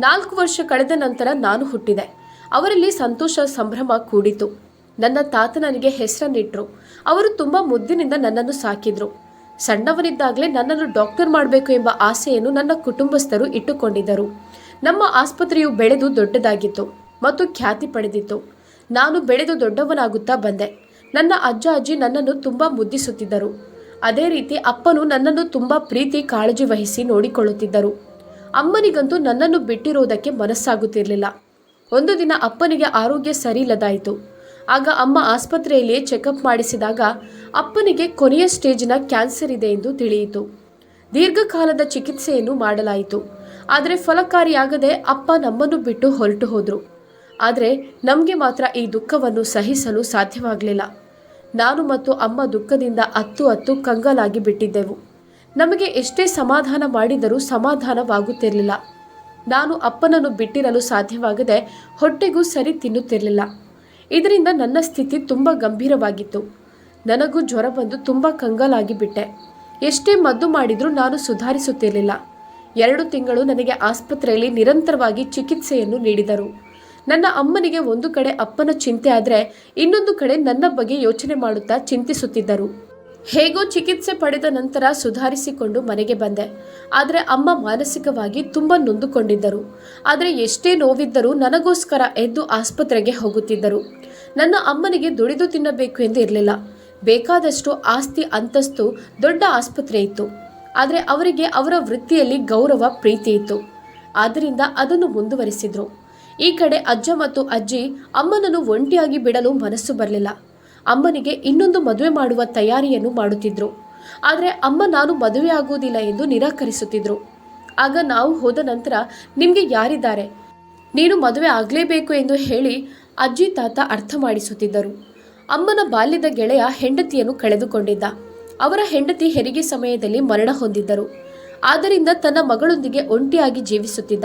ನಾಲ್ಕು ವರ್ಷ ಕಳೆದ ನಂತರ ನಾನು ಹುಟ್ಟಿದೆ. ಅವರಲ್ಲಿ ಸಂತೋಷ, ಸಂಭ್ರಮ ಕೂಡಿತು. ನನ್ನ ತಾತ ನನಗೆ ಹೆಸರನ್ನಿಟ್ರು. ಅವರು ತುಂಬ ಮುದ್ದಿನಿಂದ ನನ್ನನ್ನು ಸಾಕಿದ್ರು. ಸಣ್ಣವನಿದ್ದಾಗಲೇ ನನ್ನನ್ನು ಡಾಕ್ಟರ್ ಮಾಡಬೇಕು ಎಂಬ ಆಸೆಯನ್ನು ನನ್ನ ಕುಟುಂಬಸ್ಥರು ಇಟ್ಟುಕೊಂಡಿದ್ದರು. ನಮ್ಮ ಆಸ್ಪತ್ರೆಯು ಬೆಳೆದು ದೊಡ್ಡದಾಗಿತ್ತು ಮತ್ತು ಖ್ಯಾತಿ ಪಡೆದಿತ್ತು. ನಾನು ಬೆಳೆದು ದೊಡ್ಡವನಾಗುತ್ತಾ ಬಂದೆ. ನನ್ನ ಅಜ್ಜ ಅಜ್ಜಿ ನನ್ನನ್ನು ತುಂಬ ಮುದ್ದಿಸುತ್ತಿದ್ದರು. ಅದೇ ರೀತಿ ಅಪ್ಪನು ನನ್ನನ್ನು ತುಂಬ ಪ್ರೀತಿ, ಕಾಳಜಿ ವಹಿಸಿ ನೋಡಿಕೊಳ್ಳುತ್ತಿದ್ದರು. ಅಮ್ಮನಿಗಂತೂ ನನ್ನನ್ನು ಬಿಟ್ಟಿರುವುದಕ್ಕೆ ಮನಸ್ಸಾಗುತ್ತಿರಲಿಲ್ಲ. ಒಂದು ದಿನ ಅಪ್ಪನಿಗೆ ಆರೋಗ್ಯ ಸರಿಯಿಲ್ಲದಾಯಿತು. ಆಗ ಅಮ್ಮ ಆಸ್ಪತ್ರೆಯಲ್ಲಿಯೇ ಚೆಕಪ್ ಮಾಡಿಸಿದಾಗ ಅಪ್ಪನಿಗೆ ಕೊನೆಯ ಸ್ಟೇಜಿನ ಕ್ಯಾನ್ಸರ್ ಇದೆ ಎಂದು ತಿಳಿಯಿತು. ದೀರ್ಘಕಾಲದ ಚಿಕಿತ್ಸೆಯನ್ನು ಮಾಡಲಾಯಿತು. ಆದರೆ ಫಲಕಾರಿಯಾಗದೆ ಅಪ್ಪ ನಮ್ಮನ್ನು ಬಿಟ್ಟು ಹೊರಟು ಹೋದರು. ಆದರೆ ನಮಗೆ ಮಾತ್ರ ಈ ದುಃಖವನ್ನು ಸಹಿಸಲು ಸಾಧ್ಯವಾಗಲಿಲ್ಲ. ನಾನು ಮತ್ತು ಅಮ್ಮ ದುಃಖದಿಂದ ಅತ್ತು ಅತ್ತು ಕಂಗಲಾಗಿ ಬಿಟ್ಟಿದ್ದೆವು. ನಮಗೆ ಎಷ್ಟೇ ಸಮಾಧಾನ ಮಾಡಿದರೂ ಸಮಾಧಾನವಾಗುತ್ತಿರಲಿಲ್ಲ. ನಾನು ಅಪ್ಪನನ್ನು ಬಿಟ್ಟಿರಲು ಸಾಧ್ಯವಾಗದೆ ಹೊಟ್ಟೆಗೂ ಸರಿ ತಿನ್ನುತ್ತಿರಲಿಲ್ಲ. ಇದರಿಂದ ನನ್ನ ಸ್ಥಿತಿ ತುಂಬ ಗಂಭೀರವಾಗಿತ್ತು. ನನಗೂ ಜ್ವರ ಬಂದು ತುಂಬ ಕಂಗಲಾಗಿ ಬಿಟ್ಟೆ. ಎಷ್ಟೇ ಮದ್ದು ಮಾಡಿದರೂ ನಾನು ಸುಧಾರಿಸುತ್ತಿರಲಿಲ್ಲ. ಎರಡು ತಿಂಗಳು ನನಗೆ ಆಸ್ಪತ್ರೆಯಲ್ಲಿ ನಿರಂತರವಾಗಿ ಚಿಕಿತ್ಸೆಯನ್ನು ನೀಡಿದರು. ನನ್ನ ಅಮ್ಮನಿಗೆ ಒಂದು ಕಡೆ ಅಪ್ಪನ ಚಿಂತೆ ಆದರೆ ಇನ್ನೊಂದು ಕಡೆ ನನ್ನ ಬಗ್ಗೆ ಯೋಚನೆ ಮಾಡುತ್ತಾ ಚಿಂತಿಸುತ್ತಿದ್ದರು. ಹೇಗೋ ಚಿಕಿತ್ಸೆ ಪಡೆದ ನಂತರ ಸುಧಾರಿಸಿಕೊಂಡು ಮನೆಗೆ ಬಂದೆ. ಆದರೆ ಅಮ್ಮ ಮಾನಸಿಕವಾಗಿ ತುಂಬ ನೊಂದುಕೊಂಡಿದ್ದರು. ಆದರೆ ಎಷ್ಟೇ ನೋವಿದ್ದರೂ ನನಗೋಸ್ಕರ ಎದ್ದು ಆಸ್ಪತ್ರೆಗೆ ಹೋಗುತ್ತಿದ್ದರು. ನನ್ನ ಅಮ್ಮನಿಗೆ ದುಡಿದು ತಿನ್ನಬೇಕು ಎಂದು ಇರಲಿಲ್ಲ. ಬೇಕಾದಷ್ಟು ಆಸ್ತಿ ಅಂತಸ್ತು ದೊಡ್ಡ ಆಸ್ಪತ್ರೆ ಇತ್ತು. ಆದರೆ ಅವರಿಗೆ ಅವರ ವೃತ್ತಿಯಲ್ಲಿ ಗೌರವ, ಪ್ರೀತಿ ಇತ್ತು. ಆದ್ದರಿಂದ ಅದನ್ನು ಮುಂದುವರಿಸಿದ್ರು. ಈ ಕಡೆ ಅಜ್ಜ ಮತ್ತು ಅಜ್ಜಿ ಅಮ್ಮನನ್ನು ಒಂಟಿಯಾಗಿ ಬಿಡಲು ಮನಸ್ಸು ಬರಲಿಲ್ಲ. ಅಮ್ಮನಿಗೆ ಇನ್ನೊಂದು ಮದುವೆ ಮಾಡುವ ತಯಾರಿಯನ್ನು ಮಾಡುತ್ತಿದ್ರು. ಆದರೆ ಅಮ್ಮ, ನಾನು ಮದುವೆ ಆಗುವುದಿಲ್ಲ ಎಂದು ನಿರಾಕರಿಸುತ್ತಿದ್ರು. ಆಗ ನಾವು ಹೋದ ನಂತರ, ನಿಮಗೆ ಯಾರಿದ್ದಾರೆ? ನೀನು ಮದುವೆ ಆಗಲೇಬೇಕು ಎಂದು ಹೇಳಿ ಅಜ್ಜಿ ತಾತ ಅರ್ಥ ಮಾಡಿಸುತ್ತಿದ್ದರು. ಅಮ್ಮನ ಬಾಲ್ಯದ ಗೆಳೆಯ ಹೆಂಡತಿಯನ್ನು ಕಳೆದುಕೊಂಡಿದ್ದ. ಅವರ ಹೆಂಡತಿ ಹೆರಿಗೆ ಸಮಯದಲ್ಲಿ ಮರಣ ಹೊಂದಿದ್ದರು. ಆದ್ದರಿಂದ ತನ್ನ ಮಗಳೊಂದಿಗೆ ಒಂಟಿಯಾಗಿ ಜೀವಿಸುತ್ತಿದ್ದ.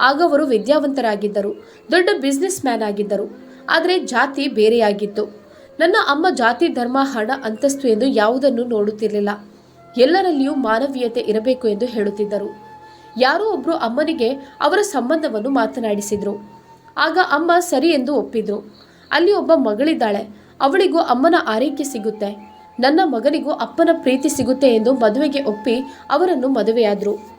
ಆಗ ಅವರು ವಿದ್ಯಾವಂತರಾಗಿದ್ದರು. ದೊಡ್ಡ ಬಿಸ್ನೆಸ್ ಮ್ಯಾನ್ ಆಗಿದ್ದರು. ಆದರೆ ಜಾತಿ ಬೇರೆಯಾಗಿತ್ತು. ನನ್ನ ಅಮ್ಮ ಜಾತಿ, ಧರ್ಮ, ಹಣ, ಅಂತಸ್ತು ಎಂದು ಯಾವುದನ್ನು ನೋಡುತ್ತಿರಲಿಲ್ಲ. ಎಲ್ಲರಲ್ಲಿಯೂ ಮಾನವೀಯತೆ ಇರಬೇಕು ಎಂದು ಹೇಳುತ್ತಿದ್ದರು. ಯಾರೋ ಒಬ್ಬರು ಅಮ್ಮನಿಗೆ ಅವರ ಸಂಬಂಧವನ್ನು ಮಾತನಾಡಿಸಿದರು. ಆಗ ಅಮ್ಮ ಸರಿ ಎಂದು ಒಪ್ಪಿದ್ರು. ಅಲ್ಲಿ ಒಬ್ಬ ಮಗಳಿದ್ದಾಳೆ. ಅವಳಿಗೂ ಅಮ್ಮನ ಆರೈಕೆ ಸಿಗುತ್ತೆ. ನನ್ನ ಮಗನಿಗೂ ಅಪ್ಪನ ಪ್ರೀತಿ ಸಿಗುತ್ತೆ ಎಂದು ಮದುವೆಗೆ ಒಪ್ಪಿ ಅವರನ್ನು ಮದುವೆಯಾದರು.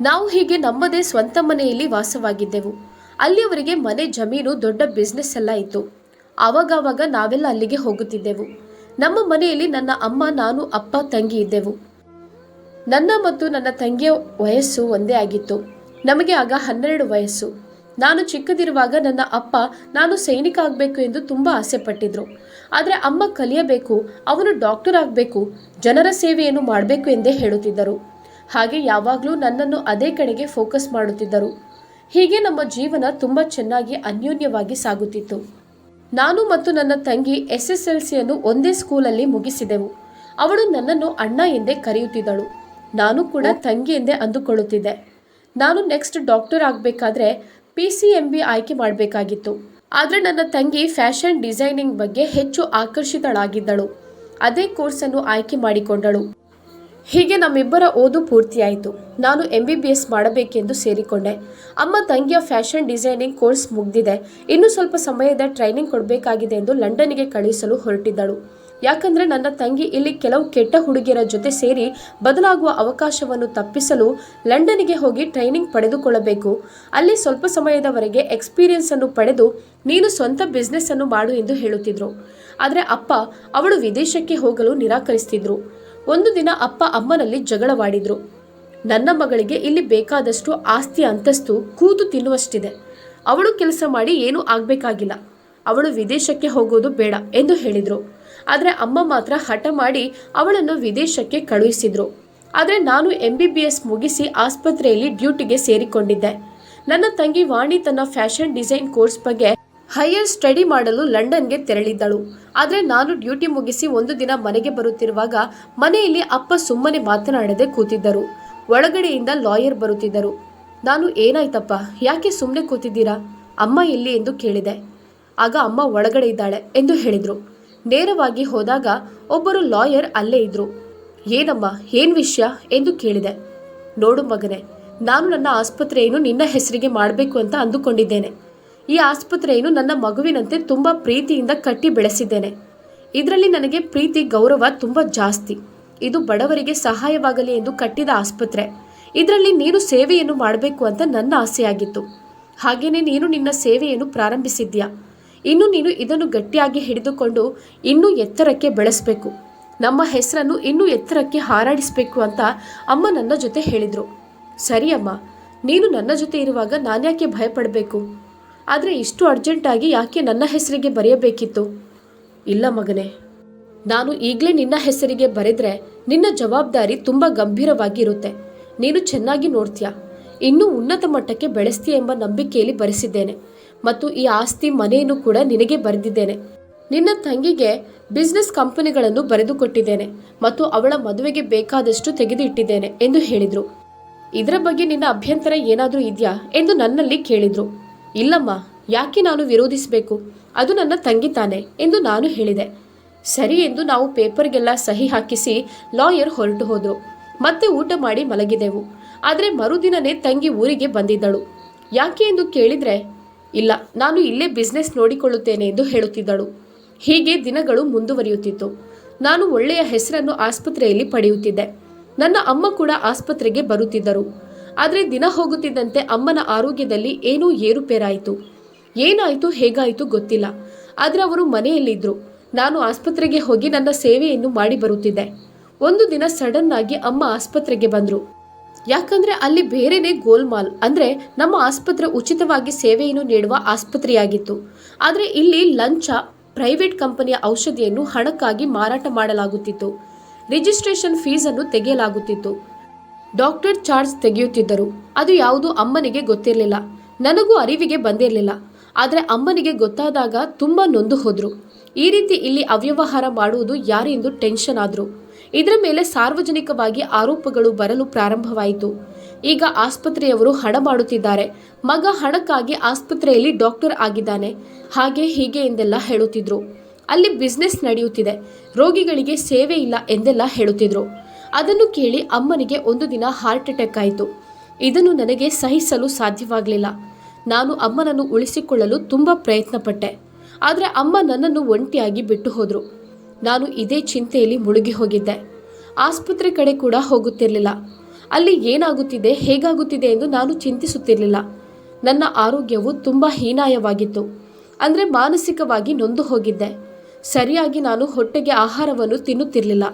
ನಾವು ಹೀಗೆ ನಮ್ಮದೇ ಸ್ವಂತ ಮನೆಯಲ್ಲಿ ವಾಸವಾಗಿದ್ದೆವು. ಅಲ್ಲಿಯವರಿಗೆ ಮನೆ ಜಮೀನು ದೊಡ್ಡ ಬಿಸ್ನೆಸ್ ಎಲ್ಲ ಇತ್ತು. ಆವಾಗವಾಗ ನಾವೆಲ್ಲ ಅಲ್ಲಿಗೆ ಹೋಗುತ್ತಿದ್ದೆವು. ನಮ್ಮ ಮನೆಯಲ್ಲಿ ನನ್ನ ಅಮ್ಮ, ನಾನು, ಅಪ್ಪ, ತಂಗಿ ಇದ್ದೆವು. ನನ್ನ ಮತ್ತು ನನ್ನ ತಂಗಿಯ ವಯಸ್ಸು ಒಂದೇ ಆಗಿತ್ತು. ನಮಗೆ ಆಗ ಹನ್ನೆರಡು ವಯಸ್ಸು. ನಾನು ಚಿಕ್ಕದಿರುವಾಗ ನನ್ನ ಅಪ್ಪ, ನಾನು ಸೈನಿಕ ಆಗಬೇಕು ಎಂದು ತುಂಬ ಆಸೆ ಪಟ್ಟಿದ್ರು ಆದರೆ ಅಮ್ಮ ಕಲಿಯಬೇಕು, ಅವನು ಡಾಕ್ಟರ್ ಆಗಬೇಕು, ಜನರ ಸೇವೆಯನ್ನು ಮಾಡಬೇಕು ಎಂದೇ ಹೇಳುತ್ತಿದ್ದರು. ಹಾಗೆ ಯಾವಾಗಲೂ ನನ್ನನ್ನು ಅದೇ ಕಡೆಗೆ ಫೋಕಸ್ ಮಾಡುತ್ತಿದ್ದರು. ಹೀಗೆ ನಮ್ಮ ಜೀವನ ತುಂಬ ಚೆನ್ನಾಗಿ ಅನ್ಯೋನ್ಯವಾಗಿ ಸಾಗುತ್ತಿತ್ತು. ನಾನು ಮತ್ತು ನನ್ನ ತಂಗಿ ಎಸ್ ಎಸ್ ಎಲ್ ಸಿಯನ್ನು ಒಂದೇ ಸ್ಕೂಲಲ್ಲಿ ಮುಗಿಸಿದೆವು. ಅವಳು ನನ್ನನ್ನು ಅಣ್ಣ ಎಂದೇ ಕರೆಯುತ್ತಿದ್ದಳು. ನಾನು ಕೂಡ ತಂಗಿ ಎಂದೇ ಅಂದುಕೊಳ್ಳುತ್ತಿದ್ದೆ. ನಾನು ನೆಕ್ಸ್ಟ್ ಡಾಕ್ಟರ್ ಆಗಬೇಕಾದ್ರೆ ಪಿ ಸಿ ಎಂ ಬಿ ಆಯ್ಕೆ ಮಾಡಬೇಕಾಗಿತ್ತು. ಆದರೆ ನನ್ನ ತಂಗಿ ಫ್ಯಾಷನ್ ಡಿಸೈನಿಂಗ್ ಬಗ್ಗೆ ಹೆಚ್ಚು ಆಕರ್ಷಿತಳಾಗಿದ್ದಳು. ಅದೇ ಕೋರ್ಸನ್ನು ಆಯ್ಕೆ ಮಾಡಿಕೊಂಡಳು. ಹೀಗೆ ನಮ್ಮಿಬ್ಬರ ಓದು ಪೂರ್ತಿಯಾಯಿತು ನಾನು ಎಂ ಬಿ ಬಿ ಎಸ್ ಮಾಡಬೇಕೆಂದು ಸೇರಿಕೊಂಡೆ. ಅಮ್ಮ ತಂಗಿಯ ಫ್ಯಾಷನ್ ಡಿಸೈನಿಂಗ್ ಕೋರ್ಸ್ ಮುಗ್ದಿದೆ. ಇನ್ನು ಸ್ವಲ್ಪ ಸಮಯದ ಟ್ರೈನಿಂಗ್ ಕೊಡಬೇಕಾಗಿದೆ ಎಂದು ಲಂಡನ್ಗೆ ಕಳುಹಿಸಲು ಹೊರಟಿದ್ದಳು. ಯಾಕಂದರೆ ನನ್ನ ತಂಗಿ ಇಲ್ಲಿ ಕೆಲವು ಕೆಟ್ಟ ಹುಡುಗಿಯರ ಜೊತೆ ಸೇರಿ ಬದಲಾಗುವ ಅವಕಾಶವನ್ನು ತಪ್ಪಿಸಲು ಲಂಡನ್ಗೆ ಹೋಗಿ ಟ್ರೈನಿಂಗ್ ಪಡೆದುಕೊಳ್ಳಬೇಕು. ಅಲ್ಲಿ ಸ್ವಲ್ಪ ಸಮಯದವರೆಗೆ ಎಕ್ಸ್ಪೀರಿಯನ್ಸನ್ನು ಪಡೆದು ನೀನು ಸ್ವಂತ ಬಿಸ್ನೆಸ್ ಅನ್ನು ಮಾಡು ಎಂದು ಹೇಳುತ್ತಿದ್ರು. ಆದರೆ ಅಪ್ಪ ಅವಳು ವಿದೇಶಕ್ಕೆ ಹೋಗಲು ನಿರಾಕರಿಸ್ತಿದ್ರು. ಒಂದು ದಿನ ಅಪ್ಪ ಅಮ್ಮನಲ್ಲಿ ಜಗಳವಾಡಿದ್ರು. ನನ್ನ ಮಗಳಿಗೆ ಇಲ್ಲಿ ಬೇಕಾದಷ್ಟು ಆಸ್ತಿ ಅಂತಸ್ತು ಕೂತು ತಿನ್ನುವಷ್ಟಿದೆ. ಅವಳು ಕೆಲಸ ಮಾಡಿ ಏನೂ ಆಗಬೇಕಾಗಿಲ್ಲ. ಅವಳು ವಿದೇಶಕ್ಕೆ ಹೋಗೋದು ಬೇಡ ಎಂದು ಹೇಳಿದರು. ಆದರೆ ಅಮ್ಮ ಮಾತ್ರ ಹಠ ಮಾಡಿ ಅವಳನ್ನು ವಿದೇಶಕ್ಕೆ ಕಳುಹಿಸಿದ್ರು. ಆದರೆ ನಾನು ಎಂ ಬಿ ಬಿ ಎಸ್ ಮುಗಿಸಿ ಆಸ್ಪತ್ರೆಯಲ್ಲಿ ಡ್ಯೂಟಿಗೆ ಸೇರಿಕೊಂಡಿದ್ದೆ. ನನ್ನ ತಂಗಿ ವಾಣಿ ತನ್ನ ಫ್ಯಾಷನ್ ಡಿಸೈನ್ ಕೋರ್ಸ್ ಬಗ್ಗೆ ಹೈಯರ್ ಸ್ಟಡಿ ಮಾಡಲು ಲಂಡನ್ಗೆ ತೆರಳಿದ್ದಳು. ಆದರೆ ನಾನು ಡ್ಯೂಟಿ ಮುಗಿಸಿ ಒಂದು ದಿನ ಮನೆಗೆ ಬರುತ್ತಿರುವಾಗ ಮನೆಯಲ್ಲಿ ಅಪ್ಪ ಸುಮ್ಮನೆ ಮಾತನಾಡದೆ ಕೂತಿದ್ದರು. ಒಳಗಡೆಯಿಂದ ಲಾಯರ್ ಬರುತ್ತಿದ್ದರು. ನಾನು ಏನಾಯ್ತಪ್ಪ? ಯಾಕೆ ಸುಮ್ಮನೆ ಕೂತಿದ್ದೀರಾ? ಅಮ್ಮ ಎಲ್ಲಿ? ಎಂದು ಕೇಳಿದೆ. ಆಗ ಅಮ್ಮ ಒಳಗಡೆ ಇದ್ದಾಳೆ ಎಂದು ಹೇಳಿದರು. ನೇರವಾಗಿ ಹೋದಾಗ ಒಬ್ಬರು ಲಾಯರ್ ಅಲ್ಲೇ ಇದ್ರು. ಏನಮ್ಮ? ಏನ್ ವಿಷಯ? ಎಂದು ಕೇಳಿದೆ. ನೋಡು ಮಗನೇ, ನಾನು ನನ್ನ ಆಸ್ಪತ್ರೆಯನ್ನು ನಿನ್ನ ಹೆಸರಿಗೆ ಮಾಡಬೇಕು ಅಂತ ಅಂದುಕೊಂಡಿದ್ದೇನೆ. ಈ ಆಸ್ಪತ್ರೆಯನ್ನು ನನ್ನ ಮಗುವಿನಂತೆ ತುಂಬ ಪ್ರೀತಿಯಿಂದ ಕಟ್ಟಿ ಬೆಳೆಸಿದ್ದೇನೆ. ಇದರಲ್ಲಿ ನನಗೆ ಪ್ರೀತಿ, ಗೌರವ ತುಂಬ ಜಾಸ್ತಿ. ಇದು ಬಡವರಿಗೆ ಸಹಾಯವಾಗಲಿ ಎಂದು ಕಟ್ಟಿದ ಆಸ್ಪತ್ರೆ. ಇದರಲ್ಲಿ ನೀನು ಸೇವೆಯನ್ನು ಮಾಡಬೇಕು ಅಂತ ನನ್ನ ಆಸೆಯಾಗಿತ್ತು. ಹಾಗೆಯೇ ನೀನು ನಿನ್ನ ಸೇವೆಯನ್ನು ಪ್ರಾರಂಭಿಸಿದ್ಯಾ ಇನ್ನು ನೀನು ಇದನ್ನು ಗಟ್ಟಿಯಾಗಿ ಹಿಡಿದುಕೊಂಡು ಇನ್ನೂ ಎತ್ತರಕ್ಕೆ ಬೆಳೆಸಬೇಕು. ನಮ್ಮ ಹೆಸರನ್ನು ಇನ್ನೂ ಎತ್ತರಕ್ಕೆ ಹಾರಾಡಿಸಬೇಕು ಅಂತ ಅಮ್ಮ ನನ್ನ ಜೊತೆ ಹೇಳಿದರು. ಸರಿ ಅಮ್ಮ, ನೀನು ನನ್ನ ಜೊತೆ ಇರುವಾಗ ನಾನ್ಯಾಕೆ ಭಯಪಡಬೇಕು? ಆದರೆ ಇಷ್ಟು ಅರ್ಜೆಂಟಾಗಿ ಯಾಕೆ ನನ್ನ ಹೆಸರಿಗೆ ಬರೆಯಬೇಕಿತ್ತು? ಇಲ್ಲ ಮಗನೇ. ನಾನು ಈಗಲೇ ನಿನ್ನ ಹೆಸರಿಗೆ ಬರೆದ್ರೆ ನಿನ್ನ ಜವಾಬ್ದಾರಿ ತುಂಬ ಗಂಭೀರವಾಗಿರುತ್ತೆ. ನೀನು ಚೆನ್ನಾಗಿ ನೋಡ್ತೀಯ? ಇನ್ನೂ ಉನ್ನತ ಮಟ್ಟಕ್ಕೆ ಬೆಳೆಸ್ತೀಯ ಎಂಬ ನಂಬಿಕೆಯಲ್ಲಿ ಬರೆಸಿದ್ದೇನೆ. ಮತ್ತು ಈ ಆಸ್ತಿ ಮನೆಯನ್ನು ಕೂಡ ನಿನಗೆ ಬರೆದಿದ್ದೇನೆ. ನಿನ್ನ ತಂಗಿಗೆ ಬಿಸ್ನೆಸ್ ಕಂಪನಿಗಳನ್ನು ಬರೆದುಕೊಟ್ಟಿದ್ದೇನೆ ಮತ್ತು ಅವಳ ಮದುವೆಗೆ ಬೇಕಾದಷ್ಟು ತೆಗೆದು ಇಟ್ಟಿದ್ದೇನೆ ಎಂದು ಹೇಳಿದರು. ಇದರ ಬಗ್ಗೆ ನಿನ್ನ ಅಭ್ಯಂತರ ಏನಾದರೂ ಇದೆಯಾ ಎಂದು ನನ್ನಲ್ಲಿ ಕೇಳಿದ್ರು. ಇಲ್ಲಮ್ಮ, ಯಾಕೆ ನಾನು ವಿರೋಧಿಸಬೇಕು? ಅದು ನನ್ನ ತಂಗಿ ತಾನೆ ಎಂದು ನಾನು ಹೇಳಿದೆ. ಸರಿ ಎಂದು ನಾವು ಪೇಪರ್ಗೆಲ್ಲ ಸಹಿ ಹಾಕಿಸಿ ಲಾಯರ್ ಹೊರಟು ಹೋದರು. ಮತ್ತೆ ಊಟ ಮಾಡಿ ಮಲಗಿದೆವು. ಆದರೆ ಮರುದಿನನೇ ತಂಗಿ ಊರಿಗೆ ಬಂದಿದ್ದಳು. ಯಾಕೆ ಎಂದು ಕೇಳಿದರೆ, ಇಲ್ಲ, ನಾನು ಇಲ್ಲೇ ಬಿಸ್ನೆಸ್ ನೋಡಿಕೊಳ್ಳುತ್ತೇನೆ ಎಂದು ಹೇಳುತ್ತಿದ್ದಳು. ಹೀಗೆ ದಿನಗಳು ಮುಂದುವರಿಯುತ್ತಿತ್ತು. ನಾನು ಒಳ್ಳೆಯ ಹೆಸರನ್ನು ಆಸ್ಪತ್ರೆಯಲ್ಲಿ ಪಡೆಯುತ್ತಿದ್ದೆ. ನನ್ನ ಅಮ್ಮ ಕೂಡ ಆಸ್ಪತ್ರೆಗೆ ಬರುತ್ತಿದ್ದರು. ಆದರೆ ದಿನ ಹೋಗುತ್ತಿದ್ದಂತೆ ಅಮ್ಮನ ಆರೋಗ್ಯದಲ್ಲಿ ಏನೂ ಏರುಪೇರಾಯಿತು. ಏನಾಯಿತು, ಹೇಗಾಯಿತು ಗೊತ್ತಿಲ್ಲ. ಆದರೆ ಅವರು ಮನೆಯಲ್ಲಿದ್ದರು ನಾನು ಆಸ್ಪತ್ರೆಗೆ ಹೋಗಿ ನನ್ನ ಸೇವೆಯನ್ನು ಮಾಡಿ ಬರುತ್ತಿದ್ದೆ. ಒಂದು ದಿನ ಸಡನ್ ಆಗಿ ಅಮ್ಮ ಆಸ್ಪತ್ರೆಗೆ ಬಂದರು. ಯಾಕಂದ್ರೆ ಅಲ್ಲಿ ಬೇರೆನೇ ಗೋಲ್ಮಾಲ್, ಅಂದ್ರೆ ನಮ್ಮ ಆಸ್ಪತ್ರೆ ಉಚಿತವಾಗಿ ಸೇವೆಯನ್ನು ನೀಡುವ ಆಸ್ಪತ್ರೆಯಾಗಿತ್ತು. ಆದರೆ ಇಲ್ಲಿ ಲಂಚ, ಪ್ರೈವೇಟ್ ಕಂಪನಿಯ ಔಷಧಿಯನ್ನು ಹಣಕ್ಕಾಗಿ ಮಾರಾಟ ಮಾಡಲಾಗುತ್ತಿತ್ತು. ರಿಜಿಸ್ಟ್ರೇಷನ್ ಫೀಸನ್ನು ತೆಗೆಯಲಾಗುತ್ತಿತ್ತು. ಡಾಕ್ಟರ್ ಚಾರ್ಜ್ ತೆಗೆಯುತ್ತಿದ್ದರು. ಅದು ಯಾವುದು ಅಮ್ಮನಿಗೆ ಗೊತ್ತಿರಲಿಲ್ಲ. ನನಗೂ ಅರಿವಿಗೆ ಬಂದಿರಲಿಲ್ಲ. ಆದರೆ ಅಮ್ಮನಿಗೆ ಗೊತ್ತಾದಾಗ ತುಂಬ ನೊಂದು ಹೋದ್ರು. ಈ ರೀತಿ ಇಲ್ಲಿ ಅವ್ಯವಹಾರ ಮಾಡುವುದು ಯಾರೆಂದು ಟೆನ್ಷನ್ ಆದರು. ಇದರ ಮೇಲೆ ಸಾರ್ವಜನಿಕವಾಗಿ ಆರೋಪಗಳು ಬರಲು ಪ್ರಾರಂಭವಾಯಿತು. ಈಗ ಆಸ್ಪತ್ರೆಯವರು ಹಣ ಮಾಡುತ್ತಿದ್ದಾರೆ. ಮಗ ಹಣಕ್ಕಾಗಿ ಆಸ್ಪತ್ರೆಯಲ್ಲಿ ಡಾಕ್ಟರ್ ಆಗಿದ್ದಾನೆ. ಹಾಗೆ ಹೀಗೆ ಎಂದೆಲ್ಲ ಹೇಳುತ್ತಿದ್ರು. ಅಲ್ಲಿ ಬಿಸ್ನೆಸ್ ನಡೆಯುತ್ತಿದೆ. ರೋಗಿಗಳಿಗೆ ಸೇವೆ ಇಲ್ಲ ಎಂದೆಲ್ಲ ಹೇಳುತ್ತಿದ್ರು. ಅದನ್ನು ಕೇಳಿ ಅಮ್ಮನಿಗೆ ಒಂದು ದಿನ ಹಾರ್ಟ್ ಅಟ್ಯಾಕ್ ಆಯಿತು. ಇದನ್ನು ನನಗೆ ಸಹಿಸಲು ಸಾಧ್ಯವಾಗಲಿಲ್ಲ. ನಾನು ಅಮ್ಮನನ್ನು ಉಳಿಸಿಕೊಳ್ಳಲು ತುಂಬ ಪ್ರಯತ್ನಪಟ್ಟೆ. ಆದರೆ ಅಮ್ಮ ನನ್ನನ್ನು ಒಂಟಿಯಾಗಿ ಬಿಟ್ಟು ಹೋದರು. ನಾನು ಇದೇ ಚಿಂತೆಯಲ್ಲಿ ಮುಳುಗಿ ಹೋಗಿದ್ದೆ. ಆಸ್ಪತ್ರೆ ಕಡೆ ಕೂಡ ಹೋಗುತ್ತಿರಲಿಲ್ಲ. ಅಲ್ಲಿ ಏನಾಗುತ್ತಿದೆ, ಹೇಗಾಗುತ್ತಿದೆ ಎಂದು ನಾನು ಚಿಂತಿಸುತ್ತಿರಲಿಲ್ಲ. ನನ್ನ ಆರೋಗ್ಯವು ತುಂಬ ಹೀನಾಯವಾಗಿತ್ತು. ಅಂದರೆ ಮಾನಸಿಕವಾಗಿ ನೊಂದು ಹೋಗಿದ್ದೆ. ಸರಿಯಾಗಿ ನಾನು ಹೊಟ್ಟೆಗೆ ಆಹಾರವನ್ನು ತಿನ್ನುತ್ತಿರಲಿಲ್ಲ.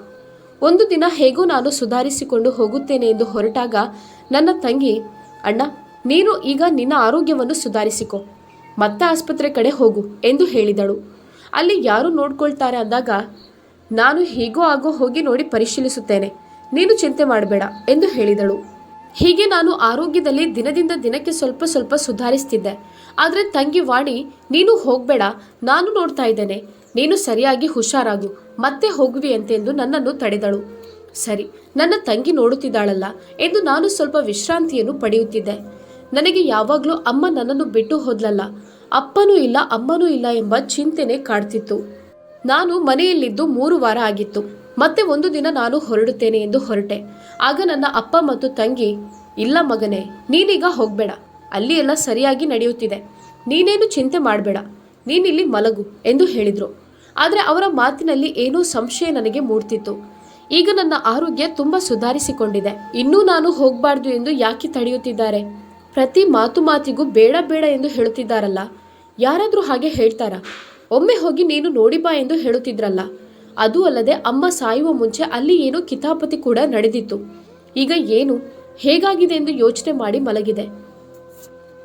ಒಂದು ದಿನ ಹೇಗೂ ನಾನು ಸುಧಾರಿಸಿಕೊಂಡು ಹೋಗುತ್ತೇನೆ ಎಂದು ಹೊರಟಾಗ ನನ್ನ ತಂಗಿ, ಅಣ್ಣ, ನೀನು ಈಗ ನಿನ್ನ ಆರೋಗ್ಯವನ್ನು ಸುಧಾರಿಸಿಕೊ. ಮತ್ತೆ ಆಸ್ಪತ್ರೆ ಕಡೆ ಹೋಗು, ಎಂದು ಹೇಳಿದಳು. ಅಲ್ಲಿ ಯಾರು ನೋಡ್ಕೊಳ್ತಾರೆ ಅಂದಾಗ, ನಾನು ಹೀಗೋ ಆಗೋ ಹೋಗಿ ನೋಡಿ ಪರಿಶೀಲಿಸುತ್ತೇನೆ. ನೀನು ಚಿಂತೆ ಮಾಡಬೇಡ, ಎಂದು ಹೇಳಿದಳು. ಹೀಗೆ ನಾನು ಆರೋಗ್ಯದಲ್ಲಿ ದಿನದಿಂದ ದಿನಕ್ಕೆ ಸ್ವಲ್ಪ ಸ್ವಲ್ಪ ಸುಧಾರಿಸ್ತಿದ್ದೆ. ಆದರೆ ತಂಗಿ ವಾಣಿ, ನೀನು ಹೋಗಬೇಡ, ನಾನು ನೋಡ್ತಾ ಇದ್ದೇನೆ. ನೀನು ಸರಿಯಾಗಿ ಹುಷಾರಾಗು. ಮತ್ತೆ ಹೋಗುವಿ ಅಂತೆಂದು ನನ್ನನ್ನು ತಡೆದಳು. ಸರಿ, ನನ್ನ ತಂಗಿ ನೋಡುತ್ತಿದ್ದಾಳಲ್ಲ, ಎಂದು ನಾನು ಸ್ವಲ್ಪ ವಿಶ್ರಾಂತಿಯನ್ನು ಪಡೆಯುತ್ತಿದ್ದೆ. ನನಗೆ ಯಾವಾಗಲೂ ಅಮ್ಮ ನನ್ನನ್ನು ಬಿಟ್ಟು ಹೋದ್ಲಲ್ಲ, ಅಪ್ಪನೂ ಇಲ್ಲ, ಅಮ್ಮನೂ ಇಲ್ಲ ಎಂಬ ಚಿಂತೆನೆ ಕಾಡ್ತಿತ್ತು. ನಾನು ಮನೆಯಲ್ಲಿದ್ದು ಮೂರು ವಾರ ಆಗಿತ್ತು. ಮತ್ತೆ ಒಂದು ದಿನ ನಾನು ಹೊರಡುತ್ತೇನೆ ಎಂದು ಹೊರಟೆ. ಆಗ ನನ್ನ ಅಪ್ಪ ಮತ್ತು ತಂಗಿ, ಇಲ್ಲ ಮಗನೇ, ನೀನೀಗ ಹೋಗಬೇಡ. ಅಲ್ಲಿ ಎಲ್ಲ ಸರಿಯಾಗಿ ನಡೆಯುತ್ತಿದೆ. ನೀನೇನು ಚಿಂತೆ ಮಾಡಬೇಡ. ನೀನಿಲ್ಲಿ ಮಲಗು, ಎಂದು ಹೇಳಿದರು. ಆದರೆ ಅವರ ಮಾತಿನಲ್ಲಿ ಏನೂ ಸಂಶಯ ನನಗೆ ಮೂಡ್ತಿತ್ತು. ಈಗ ನನ್ನ ಆರೋಗ್ಯ ತುಂಬ ಸುಧಾರಿಸಿಕೊಂಡಿದೆ. ಇನ್ನೂ ನಾನು ಹೋಗಬಾರ್ದು ಎಂದು ಯಾಕೆ ತಡೆಯುತ್ತಿದ್ದಾರೆ? ಪ್ರತಿ ಮಾತು ಮಾತಿಗೂ ಬೇಡ ಬೇಡ ಎಂದು ಹೇಳುತ್ತಿದ್ದಾರಲ್ಲ. ಯಾರಾದರೂ ಹಾಗೆ ಹೇಳ್ತಾರಾ? ಒಮ್ಮೆ ಹೋಗಿ ನೀನು ನೋಡಿ ಬಾ ಎಂದು ಹೇಳುತ್ತಿದ್ರಲ್ಲ. ಅದು ಅಲ್ಲದೆ ಅಮ್ಮ ಸಾಯುವ ಮುಂಚೆ ಅಲ್ಲಿ ಏನೋ ಕಿತಾಪತಿ ಕೂಡ ನಡೆದಿತ್ತು. ಈಗ ಏನು? ಹೇಗಾಗಿದೆ ಎಂದು ಯೋಚನೆ ಮಾಡಿ ಮಲಗಿದೆ.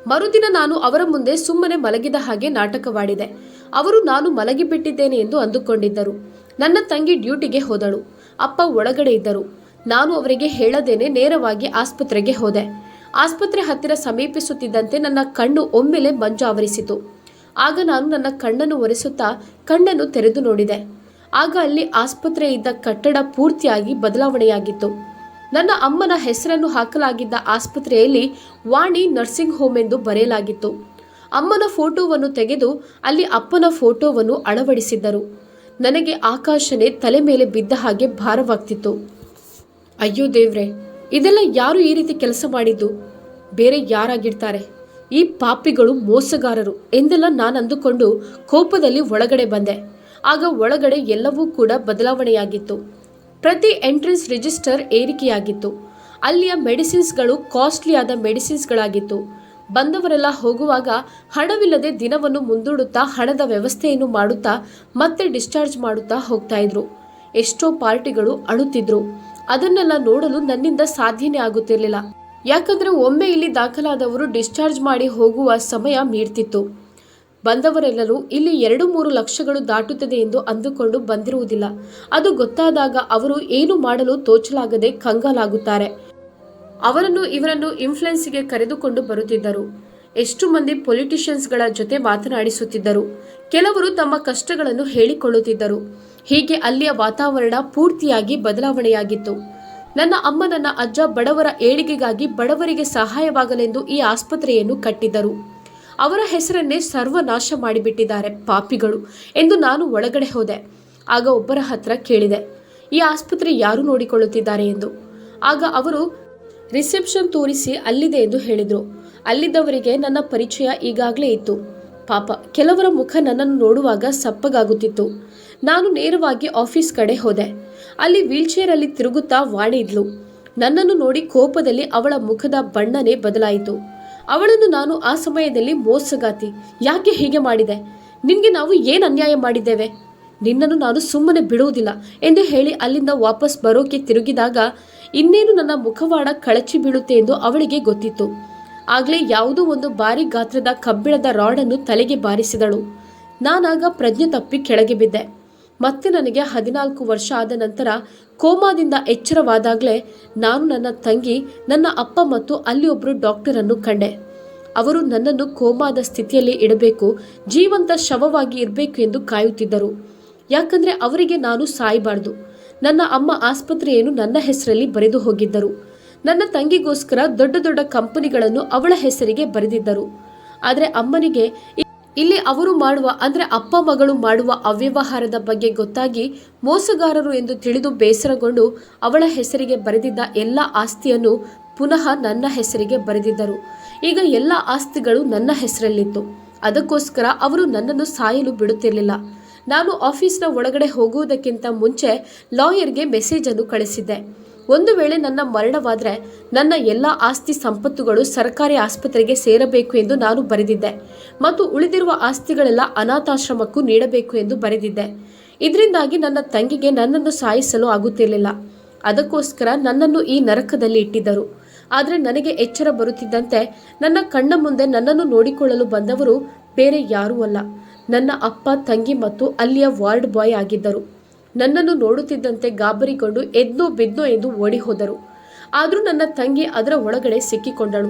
ಮರುದಿನ ನಾನು ಅವರ ಮುಂದೆ ಸುಮ್ಮನೆ ಮಲಗಿದ ಹಾಗೆ ನಾಟಕವಾಡಿದೆ. ಅವರು ನಾನು ಮಲಗಿಬಿಟ್ಟಿದ್ದೇನೆ ಎಂದು ಅಂದುಕೊಂಡಿದ್ದರು. ನನ್ನ ತಂಗಿ ಡ್ಯೂಟಿಗೆ ಹೋದಳು. ಅಪ್ಪ ಒಳಗಡೆ ಇದ್ದರು. ನಾನು ಅವರಿಗೆ ಹೇಳದೇನೆ ನೇರವಾಗಿ ಆಸ್ಪತ್ರೆಗೆ ಹೋದೆ. ಆಸ್ಪತ್ರೆ ಹತ್ತಿರ ಸಮೀಪಿಸುತ್ತಿದ್ದಂತೆ ನನ್ನ ಕಣ್ಣು ಒಮ್ಮೆಲೆ ಮಂಜು ಆವರಿಸಿತು. ಆಗ ನಾನು ನನ್ನ ಕಣ್ಣನ್ನು ಒರೆಸುತ್ತಾ ಕಣ್ಣನ್ನು ತೆರೆದು ನೋಡಿದೆ. ಆಗ ಅಲ್ಲಿ ಆಸ್ಪತ್ರೆ ಇದ್ದ ಕಟ್ಟಡ ಪೂರ್ತಿಯಾಗಿ ಬದಲಾವಣೆಯಾಗಿತ್ತು. ನನ್ನ ಅಮ್ಮನ ಹೆಸರನ್ನು ಹಾಕಲಾಗಿದ್ದ ಆಸ್ಪತ್ರೆಯಲ್ಲಿ ವಾಣಿ ನರ್ಸಿಂಗ್ ಹೋಮ್ ಎಂದು ಬರೆಯಲಾಗಿತ್ತು. ಅಮ್ಮನ ಫೋಟೋವನ್ನು ತೆಗೆದು ಅಲ್ಲಿ ಅಪ್ಪನ ಫೋಟೋವನ್ನು ಅಳವಡಿಸಿದ್ದರು. ನನಗೆ ಆಕಾಶನೇ ತಲೆ ಮೇಲೆ ಬಿದ್ದ ಹಾಗೆ ಭಾರವಾಗ್ತಿತ್ತು. ಅಯ್ಯೋ ದೇವ್ರೆ, ಇದೆಲ್ಲ ಯಾರು ಈ ರೀತಿ ಕೆಲಸ ಮಾಡಿದ್ದು? ಬೇರೆ ಯಾರಾಗಿರ್ತಾರೆ? ಈ ಪಾಪಿಗಳು ಮೋಸಗಾರರು ಎಂದೆಲ್ಲ ನಾನು ಅಂದುಕೊಂಡು ಕೋಪದಲ್ಲಿ ಒಳಗಡೆ ಬಂದೆ. ಆಗ ಒಳಗಡೆ ಎಲ್ಲವೂ ಕೂಡ ಬದಲಾವಣೆಯಾಗಿತ್ತು. ಪ್ರತಿ ಎಂಟ್ರೆನ್ಸ್ ರಿಜಿಸ್ಟರ್ ಏರಿಕೆಯಾಗಿತ್ತು. ಅಲ್ಲಿಯ ಮೆಡಿಸಿನ್ಸ್ಗಳು ಕಾಸ್ಟ್ಲಿಯಾದ ಮೆಡಿಸಿನ್ಸ್ಗಳಾಗಿತ್ತು. ಬಂದವರೆಲ್ಲ ಹೋಗುವಾಗ ಹಣವಿಲ್ಲದೆ ದಿನವನ್ನು ಮುಂದೂಡುತ್ತಾ ಹಣದ ವ್ಯವಸ್ಥೆಯನ್ನು ಮಾಡುತ್ತಾ ಮತ್ತೆ ಡಿಸ್ಚಾರ್ಜ್ ಮಾಡುತ್ತಾ ಹೋಗ್ತಾ ಇದ್ರು. ಎಷ್ಟೋ ಪಾರ್ಟಿಗಳು ಅಳುತ್ತಿದ್ರು. ಅದನ್ನೆಲ್ಲ ನೋಡಲು ನನ್ನಿಂದ ಸಾಧ್ಯನೇ ಆಗುತ್ತಿರಲಿಲ್ಲ. ಯಾಕಂದ್ರೆ ಒಮ್ಮೆ ಇಲ್ಲಿ ದಾಖಲಾದವರು ಡಿಸ್ಚಾರ್ಜ್ ಮಾಡಿ ಹೋಗುವ ಸಮಯ ಮೀರ್ತಿತ್ತು. ಬಂದವರೆಲ್ಲರೂ ಇಲ್ಲಿ ಎರಡು ಮೂರು ಲಕ್ಷಗಳು ದಾಟುತ್ತದೆ ಎಂದು ಅಂದುಕೊಂಡು ಬಂದಿರುವುದಿಲ್ಲ. ಅದು ಗೊತ್ತಾದಾಗ ಅವರು ಏನು ಮಾಡಲು ತೋಚಲಾಗದೆ ಕಂಗಾಲಾಗುತ್ತಾರೆ. ಅವರನ್ನು ಇವರನ್ನು ಇನ್ಫ್ಲುಯೆನ್ಸ್ಗೆ ಕರೆದುಕೊಂಡು ಬರುತ್ತಿದ್ದರು. ಎಷ್ಟು ಮಂದಿ ಪೊಲಿಟಿಷಿಯನ್ಸ್ಗಳ ಜೊತೆ ಮಾತನಾಡಿಸುತ್ತಿದ್ದರು. ಕೆಲವರು ತಮ್ಮ ಕಷ್ಟಗಳನ್ನು ಹೇಳಿಕೊಳ್ಳುತ್ತಿದ್ದರು. ಹೀಗೆ ಅಲ್ಲಿಯ ವಾತಾವರಣ ಪೂರ್ತಿಯಾಗಿ ಬದಲಾವಣೆಯಾಗಿತ್ತು. ನನ್ನ ಅಮ್ಮ ನನ್ನ ಅಜ್ಜ ಬಡವರ ಏಳಿಗೆಗಾಗಿ ಬಡವರಿಗೆ ಸಹಾಯವಾಗಲೆಂದು ಈ ಆಸ್ಪತ್ರೆಯನ್ನು ಕಟ್ಟಿದ್ದರು. ಅವರ ಹೆಸರನ್ನೇ ಸರ್ವನಾಶ ಮಾಡಿಬಿಟ್ಟಿದ್ದಾರೆ ಪಾಪಿಗಳು ಎಂದು ನಾನು ಒಳಗಡೆ ಹೋದೆ. ಆಗ ಒಬ್ಬರ ಹತ್ರ ಕೇಳಿದೆ, ಈ ಆಸ್ಪತ್ರೆ ಯಾರು ನೋಡಿಕೊಳ್ಳುತ್ತಿದ್ದಾರೆ ಎಂದು. ಆಗ ಅವರು, ರಿಸೆಪ್ಷನ್ ತೋರಿಸಿ ಅಲ್ಲಿದೆ ಎಂದು ಹೇಳಿದರು. ಅಲ್ಲಿದ್ದವರಿಗೆ ನನ್ನ ಪರಿಚಯ ಈಗಾಗಲೇ ಇತ್ತು. ಪಾಪ, ಕೆಲವರ ಮುಖ ನನ್ನನ್ನು ನೋಡುವಾಗ ಸಪ್ಪಗಾಗುತ್ತಿತ್ತು. ನಾನು ನೇರವಾಗಿ ಆಫೀಸ್ ಕಡೆ ಹೋದೆ. ಅಲ್ಲಿ ವೀಲ್ಚೇರಲ್ಲಿ ತಿರುಗುತ್ತಾ ವಾಣಿ ಇದ್ಲು ನನ್ನನ್ನು ನೋಡಿ ಕೋಪದಲ್ಲಿ ಅವಳ ಮುಖದ ಬಣ್ಣನೇ ಬದಲಾಯಿತು. ಅವಳನ್ನು ನಾನು ಆ ಸಮಯದಲ್ಲಿ ಮೋಸಗಾತಿ. ಯಾಕೆ ಹೀಗೆ ಮಾಡಿದೆ? ನಿನಗೆ ನಾವು ಏನು ಅನ್ಯಾಯ ಮಾಡಿದ್ದೇವೆ? ನಿನ್ನನ್ನು ನಾನು ಸುಮ್ಮನೆ ಬಿಡುವುದಿಲ್ಲ ಎಂದು ಹೇಳಿ ಅಲ್ಲಿಂದ ವಾಪಸ್ ಬರೋಕೆ ತಿರುಗಿದಾಗ ಇನ್ನೇನು ನನ್ನ ಮುಖವಾಡ ಕಳಚಿ ಬೀಳುತ್ತೆ ಎಂದು ಅವಳಿಗೆ ಗೊತ್ತಿತ್ತು. ಆಗಲೇ ಯಾವುದೋ ಒಂದು ಭಾರಿ ಗಾತ್ರದ ಕಬ್ಬಿಣದ ರಾಡನ್ನು ತಲೆಗೆ ಬಾರಿಸಿದಳು. ನಾನಾಗ ಪ್ರಜ್ಞೆ ತಪ್ಪಿ ಕೆಳಗೆ ಬಿದ್ದೆ. ಮತ್ತೆ ನನಗೆ ಹದಿನಾಲ್ಕು ವರ್ಷ ಆದ ನಂತರ ಕೋಮಾದಿಂದ ಎಚ್ಚರವಾದಾಗಲೇ ನಾನು ನನ್ನ ತಂಗಿ, ನನ್ನ ಅಪ್ಪ ಮತ್ತು ಅಲ್ಲಿ ಒಬ್ಬರು ಡಾಕ್ಟರನ್ನು ಕಂಡೆ. ಅವರು ನನ್ನನ್ನು ಕೋಮಾದ ಸ್ಥಿತಿಯಲ್ಲಿ ಇಡಬೇಕು, ಜೀವಂತ ಶವವಾಗಿ ಇರಬೇಕು ಎಂದು ಕಾಯುತ್ತಿದ್ದರು. ಯಾಕಂದ್ರೆ ಅವರಿಗೆ ನಾನು ಸಾಯಬಾರ್ದು. ನನ್ನ ಅಮ್ಮ ಆಸ್ಪತ್ರೆಯನ್ನು ನನ್ನ ಹೆಸರಲ್ಲಿ ಬರೆದು ಹೋಗಿದ್ದರು. ನನ್ನ ತಂಗಿಗೋಸ್ಕರ ದೊಡ್ಡ ದೊಡ್ಡ ಕಂಪನಿಗಳನ್ನು ಅವಳ ಹೆಸರಿಗೆ ಬರೆದಿದ್ದರು. ಆದರೆ ಅಮ್ಮನಿಗೆ ಇಲ್ಲಿ ಅವರು ಮಾಡುವ, ಅಂದರೆ ಅಪ್ಪ ಮಗಳು ಮಾಡುವ ಅವ್ಯವಹಾರದ ಬಗ್ಗೆ ಗೊತ್ತಾಗಿ ಮೋಸಗಾರರು ಎಂದು ತಿಳಿದು ಬೇಸರಗೊಂಡು ಅವಳ ಹೆಸರಿಗೆ ಬರೆದಿದ್ದ ಎಲ್ಲ ಆಸ್ತಿಯನ್ನು ಪುನಃ ನನ್ನ ಹೆಸರಿಗೆ ಬರೆದಿದ್ದರು. ಈಗ ಎಲ್ಲ ಆಸ್ತಿಗಳು ನನ್ನ ಹೆಸರಲ್ಲಿತ್ತು. ಅದಕ್ಕೋಸ್ಕರ ಅವರು ನನ್ನನ್ನು ಸಾಯಲು ಬಿಡುತ್ತಿರಲಿಲ್ಲ. ನಾನು ಆಫೀಸ್ನ ಒಳಗಡೆ ಹೋಗುವುದಕ್ಕಿಂತ ಮುಂಚೆ ಲಾಯರ್ಗೆ ಮೆಸೇಜನ್ನು ಕಳಿಸಿದ್ದೆ. ಒಂದು ವೇಳೆ ನನ್ನ ಮರಣವಾದರೆ ನನ್ನ ಎಲ್ಲ ಆಸ್ತಿ ಸಂಪತ್ತುಗಳು ಸರ್ಕಾರಿ ಆಸ್ಪತ್ರೆಗೆ ಸೇರಬೇಕು ಎಂದು ನಾನು ಬರೆದಿದ್ದೆ ಮತ್ತು ಉಳಿದಿರುವ ಆಸ್ತಿಗಳೆಲ್ಲ ಅನಾಥಾಶ್ರಮಕ್ಕೂ ನೀಡಬೇಕು ಎಂದು ಬರೆದಿದ್ದೆ. ಇದರಿಂದಾಗಿ ನನ್ನ ತಂಗಿಗೆ ನನ್ನನ್ನು ಸಾಯಿಸಲು ಆಗುತ್ತಿರಲಿಲ್ಲ. ಅದಕ್ಕೋಸ್ಕರ ನನ್ನನ್ನು ಈ ನರಕದಲ್ಲಿ ಇಟ್ಟಿದ್ದರು. ಆದರೆ ನನಗೆ ಎಚ್ಚರ ಬರುತ್ತಿದ್ದಂತೆ ನನ್ನ ಕಣ್ಣ ಮುಂದೆ ನನ್ನನ್ನು ನೋಡಿಕೊಳ್ಳಲು ಬಂದವರು ಬೇರೆ ಯಾರೂ ಅಲ್ಲ. ನನ್ನ ಅಪ್ಪ, ತಂಗಿ ಮತ್ತು ಅಲ್ಲಿಯ ವಾರ್ಡ್ ಬಾಯ್ ಆಗಿದ್ದರು. ನನ್ನನ್ನು ನೋಡುತ್ತಿದ್ದಂತೆ ಗಾಬರಿಗೊಂಡು ಎದ್ನೋ ಬಿದ್ನೋ ಎಂದು ಓಡಿ ಹೋದರು ಆದರೂ ನನ್ನ ತಂಗಿ ಅದರ ಒಳಗಡೆ ಸಿಕ್ಕಿಕೊಂಡಳು.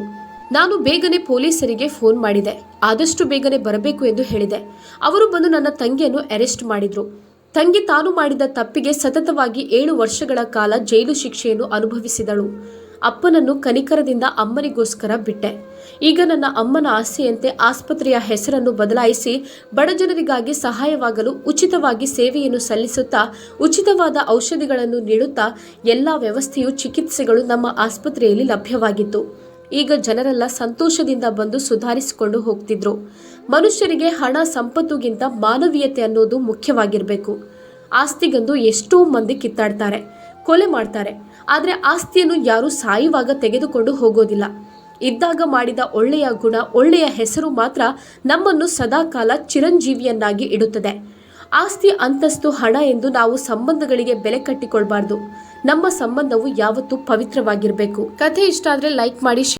ನಾನು ಬೇಗನೆ ಪೊಲೀಸರಿಗೆ ಫೋನ್ ಮಾಡಿದೆ. ಆದಷ್ಟು ಬೇಗನೆ ಬರಬೇಕು ಎಂದು ಹೇಳಿದೆ. ಅವರು ಬಂದು ನನ್ನ ತಂಗಿಯನ್ನು ಅರೆಸ್ಟ್ ಮಾಡಿದ್ರು. ತಂಗಿ ತಾನು ಮಾಡಿದ ತಪ್ಪಿಗೆ ಸತತವಾಗಿ ಏಳು ವರ್ಷಗಳ ಕಾಲ ಜೈಲು ಶಿಕ್ಷೆಯನ್ನು ಅನುಭವಿಸಿದಳು. ಅಪ್ಪನನ್ನು ಕನಿಕರದಿಂದ ಅಮ್ಮನಿಗೋಸ್ಕರ ಬಿಟ್ಟೆ. ಈಗ ನನ್ನ ಅಮ್ಮನ ಆಸೆಯಂತೆ ಆಸ್ಪತ್ರೆಯ ಹೆಸರನ್ನು ಬದಲಾಯಿಸಿ ಬಡಜನರಿಗಾಗಿ ಸಹಾಯವಾಗಲು ಉಚಿತವಾಗಿ ಸೇವೆಯನ್ನು ಸಲ್ಲಿಸುತ್ತಾ, ಉಚಿತವಾದ ಔಷಧಿಗಳನ್ನು ನೀಡುತ್ತಾ ಎಲ್ಲ ವ್ಯವಸ್ಥೆಯು ಚಿಕಿತ್ಸೆಗಳು ನಮ್ಮ ಆಸ್ಪತ್ರೆಯಲ್ಲಿ ಲಭ್ಯವಾಗಿತ್ತು. ಈಗ ಜನರೆಲ್ಲ ಸಂತೋಷದಿಂದ ಬಂದು ಸುಧಾರಿಸಿಕೊಂಡು ಹೋಗ್ತಿದ್ರು. ಮನುಷ್ಯರಿಗೆ ಹಣ, ಸಂಪತ್ತುಗಿಂತ ಮಾನವೀಯತೆ ಅನ್ನೋದು ಮುಖ್ಯವಾಗಿರಬೇಕು. ಆಸ್ತಿಗಂದು ಎಷ್ಟೋ ಮಂದಿ ಕಿತ್ತಾಡ್ತಾರೆ, ಕೊಲೆ ಮಾಡ್ತಾರೆ. ಆದರೆ ಆಸ್ತಿಯನ್ನು ಯಾರೂ ಸಾಯುವಾಗ ತೆಗೆದುಕೊಂಡು ಹೋಗೋದಿಲ್ಲ. ಇದ್ದಾಗ ಮಾಡಿದ ಒಳ್ಳೆಯ ಗುಣ, ಒಳ್ಳೆಯ ಹೆಸರು ಮಾತ್ರ ನಮ್ಮನ್ನು ಸದಾಕಾಲ ಚಿರಂಜೀವಿಯನ್ನಾಗಿ ಇಡುತ್ತದೆ. ಆಸ್ತಿ, ಅಂತಸ್ತು, ಹಣ ಎಂದು ನಾವು ಸಂಬಂಧಗಳಿಗೆ ಬೆಲೆ ಕಟ್ಟಿಕೊಳ್ಬಾರ್ದು. ನಮ್ಮ ಸಂಬಂಧವು ಯಾವತ್ತೂ ಪವಿತ್ರವಾಗಿರಬೇಕು. ಕಥೆ ಇಷ್ಟ ಆದರೆ ಲೈಕ್ ಮಾಡಿ